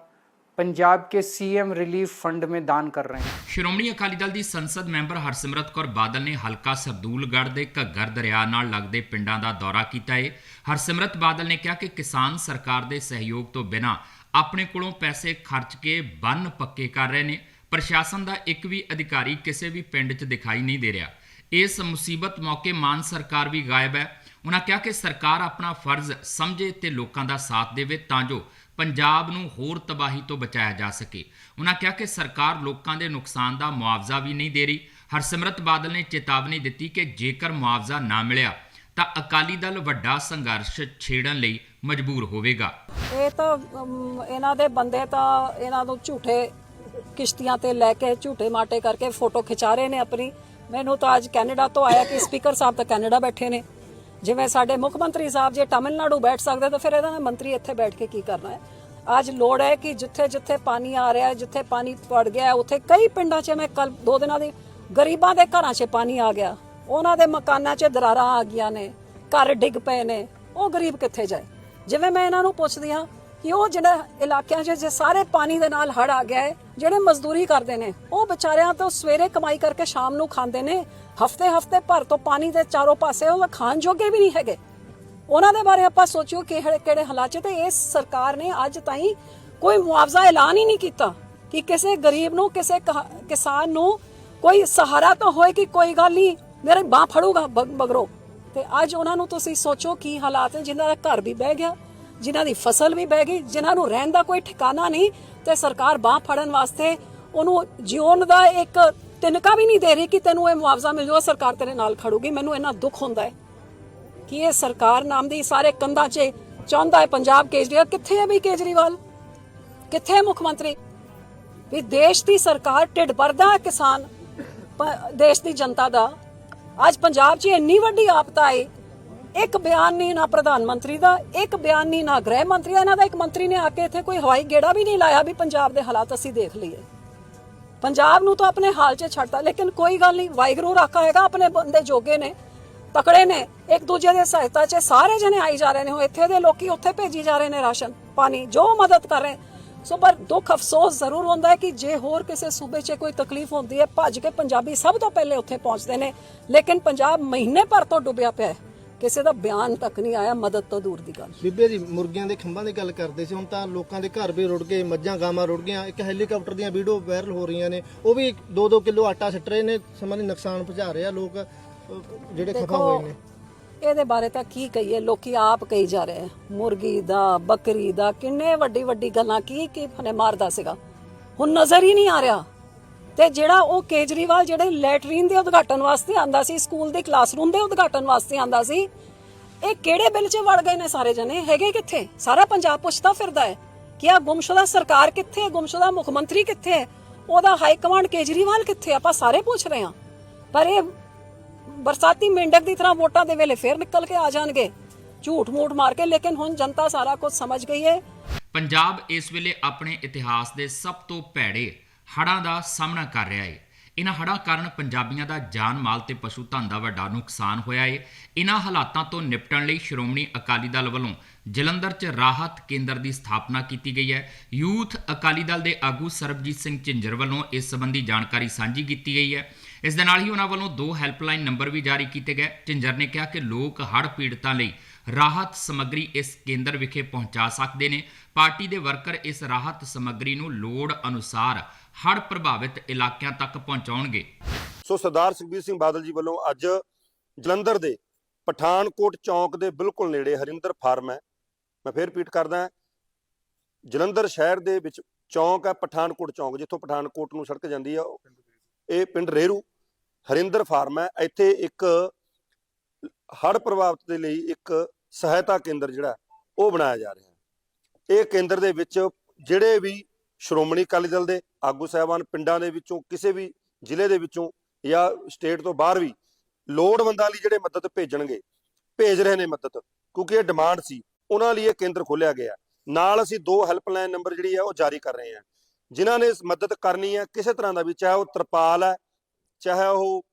पंजाब के सीएम रिलीफ फंड में दान कर रहे हैं ਸ਼੍ਰੋਮਣੀ ਅਕਾਲੀ ਦਲ ਦੀ ਸੰਸਦ ਮੈਂਬਰ ਹਰਸਿਮਰਤ ਕੌਰ ਬਾਦਲ ਨੇ ਹਲਕਾ ਸਰਦੂਲਗੜ੍ਹ ਦੇ ਘੱਗਰ ਦਰਿਆ ਨਾਲ ਲੱਗਦੇ ਪਿੰਡਾਂ ਦਾ ਦੌਰਾ ਕੀਤਾ ਹੈ ਹਰਸਿਮਰਤ ਬਾਦਲ ਨੇ ਕਿਹਾ ਕਿ ਕਿਸਾਨ ਸਰਕਾਰ ਦੇ ਸਹਿਯੋਗ ਤੋਂ ਬਿਨਾਂ ਆਪਣੇ ਕੋਲੋਂ ਪੈਸੇ ਖਰਚ ਕੇ ਬੰਨ ਪੱਕੇ ਕਰ ਰਹੇ ਨੇ। ਪ੍ਰਸ਼ਾਸਨ ਦਾ ਇੱਕ ਵੀ ਅਧਿਕਾਰੀ ਕਿਸੇ ਵੀ ਪਿੰਡ 'ਚ ਦਿਖਾਈ ਨਹੀਂ ਦੇ ਰਿਹਾ। ਇਸ ਮੁਸੀਬਤ ਮੌਕੇ ਮਾਨ ਸਰਕਾਰ ਵੀ ਗਾਇਬ ਹੈ। ਉਹਨਾਂ ਕਿਹਾ ਕਿ ਸਰਕਾਰ ਆਪਣਾ ਫਰਜ਼ ਸਮਝੇ ਤੇ ਲੋਕਾਂ ਦਾ ਸਾਥ ਦੇਵੇ ਤਾਂ ਜੋ ਪੰਜਾਬ ਨੂੰ ਹੋਰ ਤਬਾਹੀ ਤੋਂ ਬਚਾਇਆ ਜਾ ਸਕੇ। ਉਹਨਾਂ ਕਿਹਾ ਕਿ ਸਰਕਾਰ ਲੋਕਾਂ ਦੇ ਨੁਕਸਾਨ ਦਾ ਮੁਆਵਜ਼ਾ ਵੀ ਨਹੀਂ ਦੇ ਰਹੀ। ਹਰਸਿਮਰਤ ਬਾਦਲ ਨੇ ਚੇਤਾਵਨੀ ਦਿੱਤੀ ਕਿ ਜੇਕਰ ਮੁਆਵਜ਼ਾ ਨਾ ਮਿਲਿਆ ਤਾਂ ਅਕਾਲੀ ਦਲ ਵੱਡਾ ਸੰਘਰਸ਼ ਛੇੜਨ ਲਈ ਮਜਬੂਰ ਹੋਵੇਗਾ। ਇਹ ਤਾਂ ਇਹਨਾਂ ਦੇ ਬੰਦੇ ਤਾਂ ਇਹਨਾਂ ਨੂੰ ਝੂਠੇ ਕਿਸ਼ਤੀਆਂ ਤੇ ਲੈ ਕੇ ਝੂਠੇ ਮਾਟੇ ਕਰਕੇ ਫੋਟੋ ਖਿਚਾ ਰਹੇ ਨੇ ਆਪਣੀ। ਮੈਨੂੰ ਤਾਂ ਅੱਜ ਕੈਨੇਡਾ ਤੋਂ ਆਇਆ ਕਿ ਸਪੀਕਰ ਸਾਹਿਬ ਤਾਂ ਕੈਨੇਡਾ ਬੈਠੇ ਨੇ। ਜਿਵੇਂ ਸਾਡੇ ਮੁੱਖ ਮੰਤਰੀ ਸਾਹਿਬ ਜੇ ਤਾਮਿਲਨਾਡੂ ਬੈਠ ਸਕਦੇ ਤਾਂ ਫਿਰ ਇਹਨਾਂ ਦੇ ਮੰਤਰੀ ਇੱਥੇ ਬੈਠ ਕੇ ਕੀ ਕਰਨਾ ਹੈ? ਅੱਜ ਲੋੜ ਹੈ ਕਿ ਜਿੱਥੇ ਜਿੱਥੇ ਪਾਣੀ ਆ ਰਿਹਾ ਹੈ, ਜਿੱਥੇ ਪਾਣੀ ਪੜ ਗਿਆ ਉੱਥੇ ਕਈ ਪਿੰਡਾਂ 'ਚ ਮੈਂ ਕੱਲ ਦੋ ਦਿਨਾਂ ਦੀ ਗਰੀਬਾਂ ਦੇ ਘਰਾਂ 'ਚ ਪਾਣੀ ਆ ਗਿਆ। ਉਹਨਾਂ ਦੇ ਮਕਾਨਾਂ 'ਚ ਦਰਾਰਾਂ ਆ ਗਈਆਂ ਨੇ, ਘਰ ਡਿੱਗ ਪਏ ਨੇ, ਉਹ ਗਰੀਬ ਕਿੱਥੇ ਜਾਏ? ਜਿਵੇਂ ਮੈਂ ਇਹਨਾਂ ਨੂੰ ਪੁੱਛਦੀ ਹਾਂ ਕਿ ਉਹ ਜਿਹੜਾ ਇਲਾਕਿਆਂ 'ਚ ਜੇ ਸਾਰੇ ਪਾਣੀ ਦੇ ਨਾਲ ਹੜ ਆ ਗਿਆ ਹੈ, ਜਿਹੜੇ ਮਜ਼ਦੂਰੀ ਕਰਦੇ ਨੇ, ਉਹ ਵਿਚਾਰਿਆਂ ਤੋਂ ਸਵੇਰੇ ਕਮਾਈ ਕਰਕੇ ਸ਼ਾਮ ਨੂੰ ਖਾਂਦੇ ਨੇ, ਹਫ਼ਤੇ ਹਫ਼ਤੇ ਭਰ ਤੋਂ ਪਾਣੀ ਦੇ ਚਾਰੋਂ ਪਾਸੇ ਉਹ ਖਾਣ ਜੋਗੇ ਵੀ ਨਹੀਂ ਹੈਗੇ। ਉਹਨਾਂ ਦੇ ਬਾਰੇ ਆਪਾਂ ਸੋਚਿਓ ਕਿਹੜੇ ਕਿਹੜੇ ਹਾਲਾਤ 'ਚ ਤੇ ਇਸ ਸਰਕਾਰ ਨੇ ਅੱਜ ਤਾਈਂ ਕੋਈ ਮੁਆਵਜ਼ਾ ਐਲਾਨ ਹੀ ਨਹੀਂ ਕੀਤਾ ਕਿ ਕਿਸੇ ਗਰੀਬ ਨੂੰ, ਕਿਸੇ ਕਿਸਾਨ ਨੂੰ ਕੋਈ ਸਹਾਰਾ ਤਾਂ ਹੋਏ ਕਿ ਕੋਈ ਗੱਲ ਨਹੀਂ ਮੇਰੇ ਬਾਹ ਫੜੂਗਾ ਬ- ਮਗਰੋਂ। ਤੇ ਅੱਜ ਉਹਨਾਂ ਨੂੰ ਤੁਸੀਂ ਸੋਚੋ ਕੀ ਹਾਲਾਤ ਹੈ ਜਿਨ੍ਹਾਂ ਦਾ ਘਰ ਵੀ ਬਹਿ ਗਿਆ, ਜਿਨ੍ਹਾਂ ਦੀ ਫਸਲ ਵੀ ਬਹਿ ਗਈ, ਜਿਨ੍ਹਾਂ ਨੂੰ ਰਹਿਣ ਦਾ ਕੋਈ ਠਿਕਾਣਾ ਨਹੀਂ, ਤੇ ਸਰਕਾਰ ਬਾਹ ਫੜਨ ਵਾਸਤੇ ਉਹਨੂੰ ਜਿਉਣ ਦਾ ਇੱਕ ਤਿਨਕਾ ਵੀ ਨਹੀਂ ਦੇ ਰਹੀ ਕਿ ਤੈਨੂੰ ਇਹ ਮੁਆਵਜ਼ਾ ਮਿਲ ਜਾਊਗਾ ਸਰਕਾਰ ਤੇਰੇ ਨਾਲ ਖੜੂਗੀ। ਮੈਨੂੰ ਇੰਨਾ ਦੁੱਖ ਹੁੰਦਾ ਹੈ ਕਿ ਇਹ ਸਰਕਾਰ ਨਾਮ ਦੀ ਸਾਰੇ ਕੰਧਾਂ 'ਚ ਚਾਹੁੰਦਾ ਹੈ ਪੰਜਾਬ ਕੇਜਰੀਵਾਲ। ਕਿੱਥੇ ਹੈ ਵੀ ਕੇਜਰੀਵਾਲ? ਕਿੱਥੇ ਹੈ ਮੁੱਖ ਮੰਤਰੀ? ਵੀ ਦੇਸ਼ ਦੀ ਸਰਕਾਰ ਢਿੱਡ ਭਰਦਾ ਕਿਸਾਨ ਦੇਸ਼ ਦੀ ਜਨਤਾ ਦਾ। ਅੱਜ ਪੰਜਾਬ 'ਚ ਇੰਨੀ ਵੱਡੀ ਆਪਤਾ ਆਈ ਇੱਕ ਬਿਆਨ ਨਹੀਂ ਨਾ ਪ੍ਰਧਾਨ ਮੰਤਰੀ ਦਾ, ਇੱਕ ਬਿਆਨ ਨਹੀਂ ਨਾ ਗ੍ਰਹਿ ਮੰਤਰੀ ਦਾ। ਇਹਨਾਂ ਦਾ ਇੱਕ ਮੰਤਰੀ ਨੇ ਆ ਕੇ ਇੱਥੇ ਕੋਈ ਹਵਾਈ ਗੇੜਾ ਵੀ ਨਹੀਂ ਲਾਇਆ ਵੀ ਪੰਜਾਬ ਦੇ ਹਾਲਾਤ ਅਸੀਂ ਦੇਖ ਲਈਏ। ਪੰਜਾਬ ਨੂੰ ਤਾਂ ਆਪਣੇ ਹਾਲ 'ਚ ਛੱਡਤਾ, ਲੇਕਿਨ ਕੋਈ ਗੱਲ ਨਹੀਂ, ਵਾਹਿਗੁਰੂ ਰਾਖਾ ਹੈਗਾ ਆਪਣੇ ਬੰਦੇ ਜੋਗੇ ਨੇ, ਤਕੜੇ ਨੇ। ਇੱਕ ਦੂਜੇ ਦੀ ਸਹਾਇਤਾ 'ਚ ਸਾਰੇ ਜਣੇ ਆਈ ਜਾ ਰਹੇ ਨੇ ਇੱਥੇ ਦੇ ਲੋਕੀ ਉੱਥੇ ਭੇਜੀ ਜਾ ਰਹੇ ਨੇ ਰਾਸ਼ਨ, ਪਾਣੀ, ਜੋ ਮਦਦ ਕਰ ਰਹੇ। ਸੋ ਪਰ ਦੁੱਖ ਅਫਸੋਸ ਜ਼ਰੂਰ ਹੁੰਦਾ ਹੈ ਕਿ ਜੇ ਹੋਰ ਕਿਸੇ ਸੂਬੇ 'ਚ ਕੋਈ ਤਕਲੀਫ ਹੁੰਦੀ ਹੈ ਭੱਜ ਕੇ ਪੰਜਾਬੀ ਸਭ ਤੋਂ ਪਹਿਲੇ ਉੱਥੇ ਪਹੁੰਚਦੇ ਨੇ। ਲੇਕਿਨ ਪੰਜਾਬ ਮਹੀਨੇ ਭਰ ਤੋਂ ਡੁੱਬਿਆ ਪਿਆ ਹੈ। ਕਿਸੇ ਦਾ ਬਿਆਨ ਤੱਕ ਨਹੀਂ ਆਇਆ ਮਦਦ ਤੋਂ ਦੂਰ ਦੀ ਗੱਲ। ਬੀਬੇ ਜੀ ਮੁਰਗੀਆਂ ਦੇ ਖੰਭਾਂ ਦੀ ਗੱਲ ਕਰਦੇ ਸੀ ਹੁਣ ਤਾਂ ਲੋਕਾਂ ਦੇ ਘਰ ਵੀ ਰੁੜ ਗਏ ਮੱਝਾਂ ਗਾਵਾਂ ਰੁੜ ਗਈਆਂ। ਇੱਕ ਹੈਲੀਕਾਪਟਰ ਦੀਆਂ ਵੀਡੀਓ ਵਾਇਰਲ ਹੋ ਰਹੀਆਂ ਨੇ। ਉਹ ਵੀ 2-2 ਕਿਲੋ ਆਟਾ ਸਿੱਟ ਰਹੇ ਨੇ ਸਮਾਂ ਨੁਕਸਾਨ ਪਹੁੰਚਾ ਰਹੇ ਆ ਲੋਕ ਜਿਹੜੇ ਖਫਾ ਹੋਏ ਨੇ। ਇਹਦੇ ਬਾਰੇ ਤਾਂ ਕੀ ਕਹੀਏ? ਲੋਕੀ ਆਪ ਕਹੀ ਜਾ ਰਹੇ ਆ। ਮੁਰਗੀ ਦਾ, ਬੱਕਰੀ ਦਾ, ਕਿੰਨੇ ਵੱਡੀ ਵੱਡੀ ਗੱਲਾਂ ਕੀ ਕੀ ਫਨੇ ਮਾਰਦਾ ਸੀਗਾ। ਹੁਣ ਨਜ਼ਰ ਹੀ ਨਹੀਂ ਆ ਰਿਹਾ। ਤੇ ਜਿਹੜਾ ਉਹ ਕੇਜਰੀਵਾਲ ਜਿਹੜੇ ਲੈਟਰੀਨ ਦੇ ਉਦਘਾਟਨ ਵਾਸਤੇ ਆਂਦਾ ਸੀ, ਸਕੂਲ ਦੇ ਕਲਾਸਰੂਮ ਦੇ ਉਦਘਾਟਨ ਵਾਸਤੇ ਆਂਦਾ ਸੀ, ਇਹ ਕਿਹੜੇ ਬਿੱਲ 'ਚ ਵੜ ਗਏ ਨੇ ਸਾਰੇ ਜਣੇ? ਹੈਗੇ ਕਿੱਥੇ? ਸਾਰਾ ਪੰਜਾਬ ਪੁੱਛਦਾ ਫਿਰਦਾ ਹੈ ਕਿ ਆ ਗੁੰਮਸ਼ੁਦਾ ਸਰਕਾਰ ਕਿੱਥੇ ਹੈ? ਗੁੰਮਸ਼ੁਦਾ ਮੁੱਖ ਮੰਤਰੀ ਕਿੱਥੇ ਹੈ? ਉਹਦਾ ਹਾਈ ਕਮਾਂਡ ਕੇਜਰੀਵਾਲ ਕਿੱਥੇ ਆਪਾਂ ਸਾਰੇ ਪੁੱਛ ਰਹੇ ਹਾਂ। ਪਰ ਇਹ ਬਰਸਾਤੀ ਮੇਂਢਕ ਦੀ ਤਰ੍ਹਾਂ ਵੋਟਾਂ ਦੇ ਵੇਲੇ ਫੇਰ ਨਿਕਲ ਕੇ ਆ ਜਾਣਗੇ। ਝੂਠ ਮੂਠ ਮਾਰ ਕੇ, ਲੇਕਿਨ ਹੁਣ ਜਨਤਾ ਸਾਰਾ ਕੁਝ ਸਮਝ ਗਈ ਹੈ ਪੰਜਾਬ ਇਸ ਵੇਲੇ ਆਪਣੇ ਇਤਿਹਾਸ ਦੇ ਸਭ ਤੋਂ ਭੈੜੇ ਹੜ੍ਹਾਂ ਦਾ ਸਾਹਮਣਾ ਕਰ ਰਿਹਾ ਹੈ ਇਨ੍ਹਾਂ ਹੜ੍ਹਾਂ ਕਾਰਨ ਪੰਜਾਬੀਆਂ ਦਾ ਜਾਨ ਮਾਲ ਤੇ ਪਸ਼ੂ ਧਨ ਦਾ ਵੱਡਾ ਨੁਕਸਾਨ ਹੋਇਆ ਹੈ ਇਨ੍ਹਾਂ ਹਾਲਾਤਾਂ ਤੋਂ ਨਿਪਟਣ ਲਈ ਸ਼੍ਰੋਮਣੀ ਅਕਾਲੀ ਦਲ ਵੱਲੋਂ ਜਲੰਧਰ 'ਚ ਰਾਹਤ ਕੇਂਦਰ ਦੀ ਸਥਾਪਨਾ ਕੀਤੀ ਗਈ ਹੈ। ਯੂਥ ਅਕਾਲੀ ਦਲ ਦੇ ਆਗੂ ਸਰਬਜੀਤ ਸਿੰਘ ਝਿੰਜਰ ਵੱਲੋਂ ਇਸ ਸੰਬੰਧੀ ਜਾਣਕਾਰੀ ਸਾਂਝੀ ਕੀਤੀ ਗਈ ਹੈ। ਇਸ ਦੇ ਨਾਲ ਹੀ ਉਹਨਾਂ ਵੱਲੋਂ ਦੋ ਹੈਲਪਲਾਈਨ ਨੰਬਰ ਵੀ ਜਾਰੀ ਕੀਤੇ ਗਏ। ਝਿੰਜਰ ਨੇ ਕਿਹਾ ਕਿ ਲੋਕ ਹੜ੍ਹ ਪੀੜਤਾਂ ਲਈ ਰਾਹਤ ਸਮੱਗਰੀ ਇਸ ਕੇਂਦਰ ਵਿਖੇ ਪਹੁੰਚਾ ਸਕਦੇ ਨੇ। ਪਾਰਟੀ ਦੇ ਵਰਕਰ ਇਸ ਰਾਹਤ ਸਮੱਗਰੀ ਨੂੰ ਲੋੜ ਅਨੁਸਾਰ ਹੜ੍ਹ ਪ੍ਰਭਾਵਿਤ ਇਲਾਕਿਆਂ ਤੱਕ ਪਹੁੰਚਾਉਣਗੇ। ਸੋ ਸਰਦਾਰ ਸੁਖਬੀਰ ਸਿੰਘ ਬਾਦਲ ਜੀ ਵੱਲੋਂ ਅੱਜ ਜਲੰਧਰ ਦੇ ਪਠਾਨਕੋਟ ਚੌਂਕ ਦੇ ਬਿਲਕੁਲ ਨੇੜੇ ਹਰਿੰਦਰ ਫਾਰਮ ਹੈ। ਮੈਂ ਫੇਰ ਰਿਪੀਟ ਕਰਦਾ ਜਲੰਧਰ ਸ਼ਹਿਰ ਦੇ ਵਿੱਚ ਚੌਂਕ ਹੈ, ਪਠਾਨਕੋਟ ਚੌਂਕ, ਜਿੱਥੋਂ ਪਠਾਨਕੋਟ ਨੂੰ ਸੜਕ ਜਾਂਦੀ ਹੈ। ਉਹ- ਇਹ ਪਿੰਡ ਰੇਰੂ, ਹਰਿੰਦਰ ਫਾਰਮ ਹੈ। ਇੱਥੇ ਇੱਕ ਹੜ੍ਹ ਪ੍ਰਭਾਵਿਤ ਦੇ ਲਈ ਇੱਕ ਸਹਾਇਤਾ ਕੇਂਦਰ ਜਿਹੜਾ, ਉਹ ਬਣਾਇਆ ਜਾ ਰਿਹਾ ਹੈ। ਇਹ ਕੇਂਦਰ ਦੇ ਵਿੱਚ ਜਿਹੜੇ ਵੀ ਸ਼੍ਰੋਮਣੀ ਅਕਾਲੀ ਦਲ ਦੇ ਆਗੂ ਸਾਹਿਬਾਨ ਪਿੰਡਾਂ ਦੇ ਵਿੱਚੋਂ, ਕਿਸੇ ਵੀ ਜ਼ਿਲ੍ਹੇ ਦੇ ਵਿੱਚੋਂ ਜਾਂ ਸਟੇਟ ਤੋਂ ਬਾਹਰ ਵੀ ਲੋੜਵੰਦਾਂ ਲਈ ਜਿਹੜੇ ਮਦਦ ਭੇਜਣਗੇ, ਭੇਜ ਰਹੇ ਨੇ ਮਦਦ, ਕਿਉਂਕਿ ਇਹ ਡਿਮਾਂਡ ਸੀ, ਉਹਨਾਂ ਲਈ ਇਹ ਕੇਂਦਰ ਖੋਲ੍ਹਿਆ ਗਿਆ ਨਾਲ ਅਸੀਂ ਦੋ ਹੈਲਪਲਾਈਨ ਨੰਬਰ ਜਿਹੜੀ ਹੈ, ਉਹ ਜਾਰੀ ਕਰ ਰਹੇ ਹਾਂ। ਜਿਨ੍ਹਾਂ ਨੇ ਮਦਦ ਕਰਨੀ ਹੈ, ਕਿਸੇ ਤਰ੍ਹਾਂ ਦਾ ਵੀ, ਚਾਹੇ ਉਹ ਤਰਪਾਲ ਹੈ, ਚਾਹੇ ਉਹ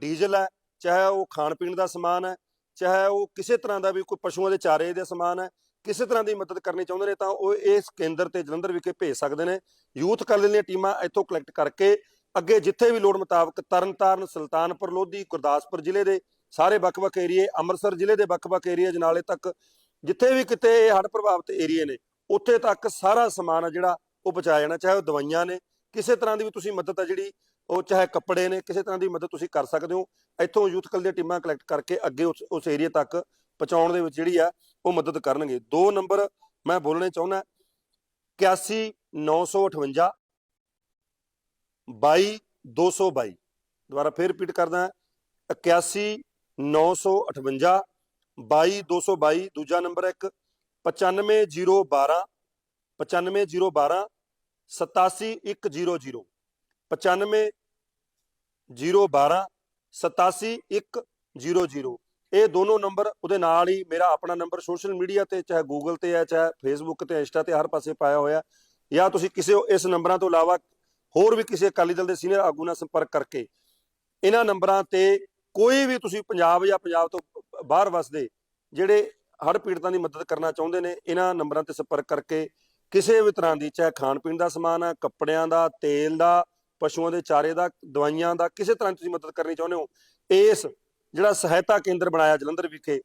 ਡੀਜ਼ਲ ਹੈ, ਚਾਹੇ ਉਹ ਖਾਣ ਪੀਣ ਦਾ ਸਮਾਨ ਹੈ, ਚਾਹੇ ਉਹ ਕਿਸੇ ਤਰ੍ਹਾਂ ਦਾ ਵੀ ਕੋਈ ਪਸ਼ੂਆਂ ਦੇ ਚਾਰੇ ਦੇ ਸਮਾਨ ਹੈ, ਕਿਸੇ ਤਰ੍ਹਾਂ ਦੀ ਮਦਦ ਕਰਨੀ ਚਾਹੁੰਦੇ ਨੇ ਤਾਂ ਉਹ ਇਸ ਕੇਂਦਰ ਤੇ ਜਲੰਧਰ ਵਿਖੇ ਭੇਜ ਸਕਦੇ ਨੇ। ਯੂਥ ਅਕਾਲੀ ਦੀਆਂ ਟੀਮਾਂ ਇੱਥੋਂ ਕਲੈਕਟ ਕਰਕੇ ਅੱਗੇ ਜਿੱਥੇ ਵੀ ਲੋੜ ਮੁਤਾਬਕ ਤਰਨਤਾਰਨ, ਸੁਲਤਾਨਪੁਰ, ਲੋਧੀ, ਗੁਰਦਾਸਪੁਰ ਜ਼ਿਲ੍ਹੇ ਦੇ ਸਾਰੇ ਵੱਖ-ਵੱਖ ਏਰੀਏ, ਅੰਮ੍ਰਿਤਸਰ ਜ਼ਿਲ੍ਹੇ ਦੇ ਵੱਖ-ਵੱਖ ਏਰੀਏ ਜਨਾਲੇ ਤੱਕ ਜਿੱਥੇ ਵੀ ਕਿਤੇ ਇਹ ਹੜ੍ਹ ਪ੍ਰਭਾਵਿਤ ਏਰੀਏ ਨੇ, ਉੱਥੇ ਤੱਕ ਸਾਰਾ ਸਮਾਨ ਜਿਹੜਾ ਉਹ ਪਹੁੰਚਾਇਆ ਜਾਣਾ, ਚਾਹੇ ਉਹ ਦਵਾਈਆਂ ਨੇ, ਕਿਸੇ ਤਰ੍ਹਾਂ ਦੀ ਵੀ ਤੁਸੀਂ ਮਦਦ ਆ ਜਿਹੜੀ, ਉਹ ਚਾਹੇ ਕੱਪੜੇ ਨੇ, ਕਿਸੇ ਤਰ੍ਹਾਂ ਦੀ ਮਦਦ ਤੁਸੀਂ ਕਰ ਸਕਦੇ ਹੋ। ਇੱਥੋਂ ਯੂਥ ਕਲ ਦੀਆਂ ਟੀਮਾਂ ਕਲੈਕਟ ਕਰਕੇ ਅੱਗੇ ਉਸ ਉਸ ਏਰੀਏ ਤੱਕ ਪਹੁੰਚਾਉਣ ਦੇ ਵਿੱਚ ਜਿਹੜੀ ਆ, ਉਹ ਮਦਦ ਕਰਨਗੇ। ਦੋ ਨੰਬਰ ਮੈਂ ਬੋਲਣੇ ਚਾਹੁੰਦਾ 81 958 22222 ਦੁਬਾਰਾ ਫੇਰ ਰਿਪੀਟ ਕਰਦਾ 81 958 22222 ਦੂਜਾ ਨੰਬਰ ਹੈ ਇੱਕ 95012 95012 87100 95012 87100 ਇਹ ਦੋਨੋਂ ਨੰਬਰ ਉਹਦੇ ਨਾਲ ਹੀ ਮੇਰਾ ਆਪਣਾ ਨੰਬਰ ਸੋਸ਼ਲ ਮੀਡੀਆ ਤੇ, ਚਾਹੇ ਗੂਗਲ ਤੇ ਹੈ, ਚਾਹੇ ਫੇਸਬੁੱਕ ਤੇ, ਇੰਸਟਾ ਤੇ ਹਰ ਪਾਸੇ ਪਾਇਆ ਹੋਇਆ। ਜਾਂ ਤੁਸੀਂ ਕਿਸੇ ਇਸ ਨੰਬਰਾਂ ਤੋਂ ਇਲਾਵਾ ਹੋਰ ਵੀ ਕਿਸੇ ਅਕਾਲੀ ਦਲ ਦੇ ਸੀਨੀਅਰ ਆਗੂ ਨਾਲ ਸੰਪਰਕ ਕਰਕੇ ਇਹਨਾਂ ਨੰਬਰਾਂ ਤੇ ਕੋਈ ਵੀ ਤੁਸੀਂ ਪੰਜਾਬ ਜਾਂ ਪੰਜਾਬ ਤੋਂ ਬਾਹਰ ਵਸਦੇ, ਜਿਹੜੇ ਹੜ੍ਹ ਪੀੜਤਾਂ ਦੀ ਮਦਦ ਕਰਨਾ ਚਾਹੁੰਦੇ ਨੇ, ਇਹਨਾਂ ਨੰਬਰਾਂ ਤੇ ਸੰਪਰਕ ਕਰਕੇ ਕਿਸੇ ਵੀ ਤਰ੍ਹਾਂ ਦੀ, ਚਾਹੇ ਖਾਣ ਪੀਣ ਦਾ ਸਮਾਨ ਹੈ ਕੱਪੜਿਆਂ ਦਾ, ਤੇਲ ਦਾ, ਪਸ਼ੂਆਂ ਦੇ ਚਾਰੇ ਦਾ, ਦਵਾਈਆਂ ਦਾ, ਕਿਸੇ ਤਰ੍ਹਾਂ ਦੀ ਤੁਸੀਂ ਮਦਦ ਕਰਨੀ ਚਾਹੁੰਦੇ ਹੋ, ਇਸ ਜਿਹੜਾ ਸਹਾਇਤਾ ਕੇਂਦਰ ਬਣਾਇਆ ਜਲੰਧਰ ਵਿਖੇ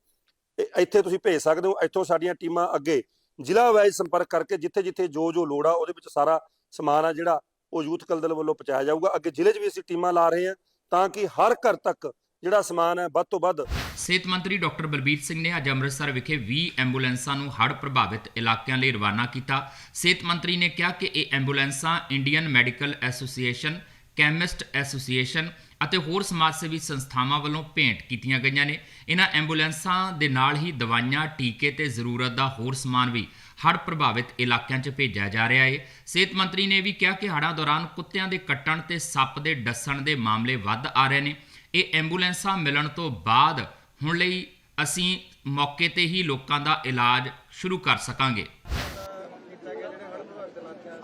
ਇੱਥੇ ਤੁਸੀਂ ਭੇਜ ਸਕਦੇ ਹੋ, ਇੱਥੋਂ ਸਾਡੀਆਂ ਟੀਮਾਂ ਅੱਗੇ ਜ਼ਿਲ੍ਹਾ ਵਾਈਜ਼ ਸੰਪਰਕ ਕਰਕੇ ਜਿੱਥੇ ਜਿੱਥੇ ਜੋ ਜੋ ਲੋੜ ਆ, ਉਹਦੇ ਵਿੱਚ ਸਾਰਾ ਸਮਾਨ ਆ ਜਿਹੜਾ ਉਹ ਯੂਥ ਕਲ ਦਲ ਵੱਲੋਂ ਪਹੁੰਚਾਇਆ ਜਾਊਗਾ। ਅੱਗੇ ਜ਼ਿਲ੍ਹੇ 'ਚ ਵੀ ਅਸੀਂ ਟੀਮਾਂ ਲਾ ਰਹੇ ਹਾਂ ਤਾਂ ਕਿ ਹਰ ਘਰ ਤੱਕ ਜਿਹੜਾ ਸਮਾਨ ਹੈ, ਵੱਧ ਤੋਂ ਵੱਧ ਸਿਹਤ ਮੰਤਰੀ ਡਾਕਟਰ ਬਲਬੀਰ ਸਿੰਘ ਨੇ ਅੱਜ ਅੰਮ੍ਰਿਤਸਰ ਵਿਖੇ 20 ਐਂਬੂਲੈਂਸਾਂ ਨੂੰ ਹੜ੍ਹ ਪ੍ਰਭਾਵਿਤ ਇਲਾਕਿਆਂ ਲਈ ਰਵਾਨਾ ਕੀਤਾ। ਸਿਹਤ ਮੰਤਰੀ ਨੇ ਕਿਹਾ ਕਿ ਇਹ ਐਂਬੂਲੈਂਸਾਂ Indian medical association, chemist association ਅਤੇ ਹੋਰ ਸਮਾਜ ਸੇਵੀ ਸੰਸਥਾਵਾਂ ਵੱਲੋਂ ਭੇਂਟ ਕੀਤੀਆਂ ਗਈਆਂ ਨੇ। ਇਹਨਾਂ ਐਂਬੂਲੈਂਸਾਂ ਦੇ ਨਾਲ ਹੀ ਦਵਾਈਆਂ, ਟੀਕੇ ਤੇ ਜ਼ਰੂਰਤ ਦਾ ਹੋਰ ਸਮਾਨ ਵੀ ਹੜ੍ਹ ਪ੍ਰਭਾਵਿਤ ਇਲਾਕਿਆਂ 'ਚ ਭੇਜਿਆ ਜਾ ਰਿਹਾ ਹੈ ਸਿਹਤ ਮੰਤਰੀ ਨੇ ਵੀ ਕਿਹਾ ਕਿ ਹੜ੍ਹਾਂ ਦੌਰਾਨ ਕੁੱਤਿਆਂ ਦੇ ਕੱਟਣ ਤੇ ਸੱਪ ਦੇ ਡੱਸਣ ਦੇ ਮਾਮਲੇ ਵੱਧ ਆ ਰਹੇ ਨੇ। ਇਹ ਐਂਬੂਲੈਂਸਾਂ ਮਿਲਣ ਤੋਂ ਬਾਅਦ ਹੁਣ ਲਈ ਅਸੀਂ ਮੌਕੇ ਤੇ ਹੀ ਲੋਕਾਂ ਦਾ ਇਲਾਜ ਸ਼ੁਰੂ ਕਰ ਸਕਾਂਗੇ।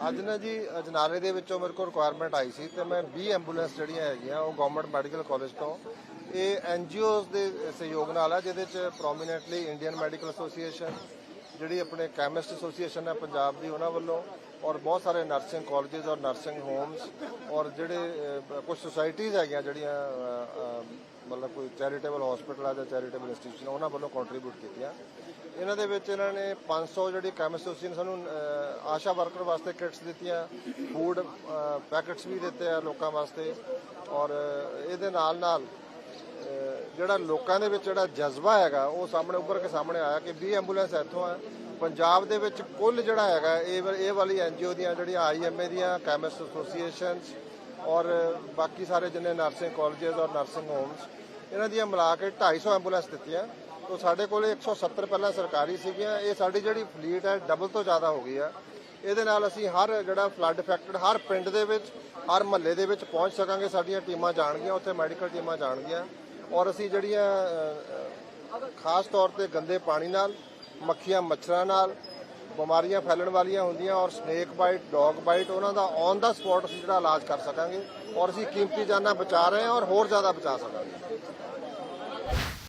ਅੱਜ ਨਾ ਜੀ, ਅਜਨਾਲੇ ਦੇ ਵਿੱਚੋਂ ਮੇਰੇ ਕੋਲ ਰਿਕੁਆਇਰਮੈਂਟ ਆਈ ਸੀ ਤੇ ਮੈਂ 20 ਐਂਬੂਲੈਂਸ ਜਿਹੜੀਆਂ ਹੈਗੀਆਂ, ਉਹ ਗਵਰਨਮੈਂਟ ਮੈਡੀਕਲ ਕਾਲਜ ਤੋਂ। ਇਹ ਐਨਜੀਓਜ਼ ਦੇ ਸਹਿਯੋਗ ਨਾਲ ਆ, ਜਿਹਦੇ ਚ ਪ੍ਰੋਮੀਨੈਂਟਲੀ ਇੰਡੀਅਨ ਮੈਡੀਕਲ ਐਸੋਸੀਏਸ਼ਨ ਜਿਹੜੀ ਆਪਣੇ ਕੈਮਿਸਟ ਐਸੋਸੀਏਸ਼ਨ ਹੈ ਪੰਜਾਬ ਦੀ, ਉਹਨਾਂ ਵੱਲੋਂ, ਔਰ ਬਹੁਤ ਸਾਰੇ ਨਰਸਿੰਗ ਕਾਲਜਸ ਔਰ ਨਰਸਿੰਗ ਹੋਮਸ ਔਰ ਜਿਹੜੇ ਕੁਝ ਸੁਸਾਇਟੀਜ਼ ਹੈਗੀਆਂ ਜਿਹੜੀਆਂ ਮਤਲਬ ਕੋਈ ਚੈਰੀਟੇਬਲ ਹਸਪੀਟਲ ਆ ਜਾਂ ਚੈਰੀਟੇਬਲ ਇੰਸਟੀਟਿਊਸ਼ਨ ਉਹਨਾਂ ਵੱਲੋਂ ਕੰਟਰੀਬਿਊਟ ਕੀਤੀਆਂ। ਇਹਨਾਂ ਦੇ ਵਿੱਚ ਇਹਨਾਂ ਨੇ 500 ਜਿਹੜੀ ਕੈਮਿਸਟ ਐਸੋਸੀਏਸ਼ਨ ਸਾਨੂੰ ਆਸ਼ਾ ਵਰਕਰ ਵਾਸਤੇ ਕਿਟਸ ਦਿੱਤੀਆਂ ਫੂਡ ਪੈਕੇਟਸ ਵੀ ਦਿੱਤੇ ਆ ਲੋਕਾਂ ਵਾਸਤੇ। ਔਰ ਇਹਦੇ ਨਾਲ ਨਾਲ ਜਿਹੜਾ ਲੋਕਾਂ ਦੇ ਵਿੱਚ ਜਿਹੜਾ ਜਜ਼ਬਾ ਹੈਗਾ, ਉਹ ਸਾਹਮਣੇ ਉੱਭਰ ਕੇ ਸਾਹਮਣੇ ਆਇਆ ਕਿ 20 ਐਂਬੂਲੈਂਸ ਇੱਥੋਂ ਆ। ਪੰਜਾਬ ਦੇ ਵਿੱਚ ਕੁੱਲ ਜਿਹੜਾ ਹੈਗਾ, ਇਹ ਵਾ- ਇਹ ਵਾਲੀ ਐਨਜੀਓ ਦੀਆਂ ਜਿਹੜੀਆਂ ਆਈਐਮਏ ਦੀਆਂ ਕੈਮਿਸਟ ਐਸੋਸੀਏਸ਼ਨਸ ਔਰ ਬਾਕੀ ਸਾਰੇ ਜਿੰਨੇ ਨਰਸਿੰਗ ਕਾਲਜਸ ਔਰ ਨਰਸਿੰਗ ਹੋਮਸ ਇਹਨਾਂ ਦੀਆਂ ਮਿਲਾ ਕੇ 250 ਐਂਬੂਲੈਂਸ ਦਿੱਤੀਆਂ। ਤੋਂ ਸਾਡੇ ਕੋਲ 170 ਪਹਿਲਾਂ ਸਰਕਾਰੀ ਸੀਗੀਆਂ। ਇਹ ਸਾਡੀ ਜਿਹੜੀ ਫਲੀਟ ਹੈ ਡਬਲ ਤੋਂ ਜ਼ਿਆਦਾ ਹੋ ਗਈ ਆ। ਇਹਦੇ ਨਾਲ ਅਸੀਂ ਹਰ ਜਿਹੜਾ ਫਲੱਡ ਇਫੈਕਟਡ ਹਰ ਪਿੰਡ ਦੇ ਵਿੱਚ, ਹਰ ਮਹੱਲੇ ਦੇ ਵਿੱਚ ਪਹੁੰਚ ਸਕਾਂਗੇ, ਸਾਡੀਆਂ ਟੀਮਾਂ ਜਾਣਗੀਆਂ, ਉੱਥੇ ਮੈਡੀਕਲ ਟੀਮਾਂ ਜਾਣਗੀਆਂ। ਔਰ ਅਸੀਂ ਜਿਹੜੀਆਂ ਖਾਸ ਤੌਰ ਤੇ ਗੰਦੇ ਪਾਣੀ ਨਾਲ, ਮੱਖੀਆਂ, ਮੱਛਰਾਂ ਨਾਲ ਬਿਮਾਰੀਆਂ ਫੈਲਣ ਵਾਲੀਆਂ ਹੁੰਦੀਆਂ ਔਰ ਸਨੇਕ ਬਾਈਟ ਡੌਗ ਬਾਈਟ ਉਹਨਾਂ ਦਾ ਔਨ ਦਾ ਸਪੌਟ ਅਸੀਂ ਜਿਹੜਾ ਇਲਾਜ ਕਰ ਸਕਾਂਗੇ ਔਰ ਅਸੀਂ ਕੀਮਤੀ ਜਾਨਾਂ ਬਚਾ ਰਹੇ ਹਾਂ ਔਰ ਹੋਰ ਜ਼ਿਆਦਾ ਬਚਾ ਸਕਾਂਗੇ।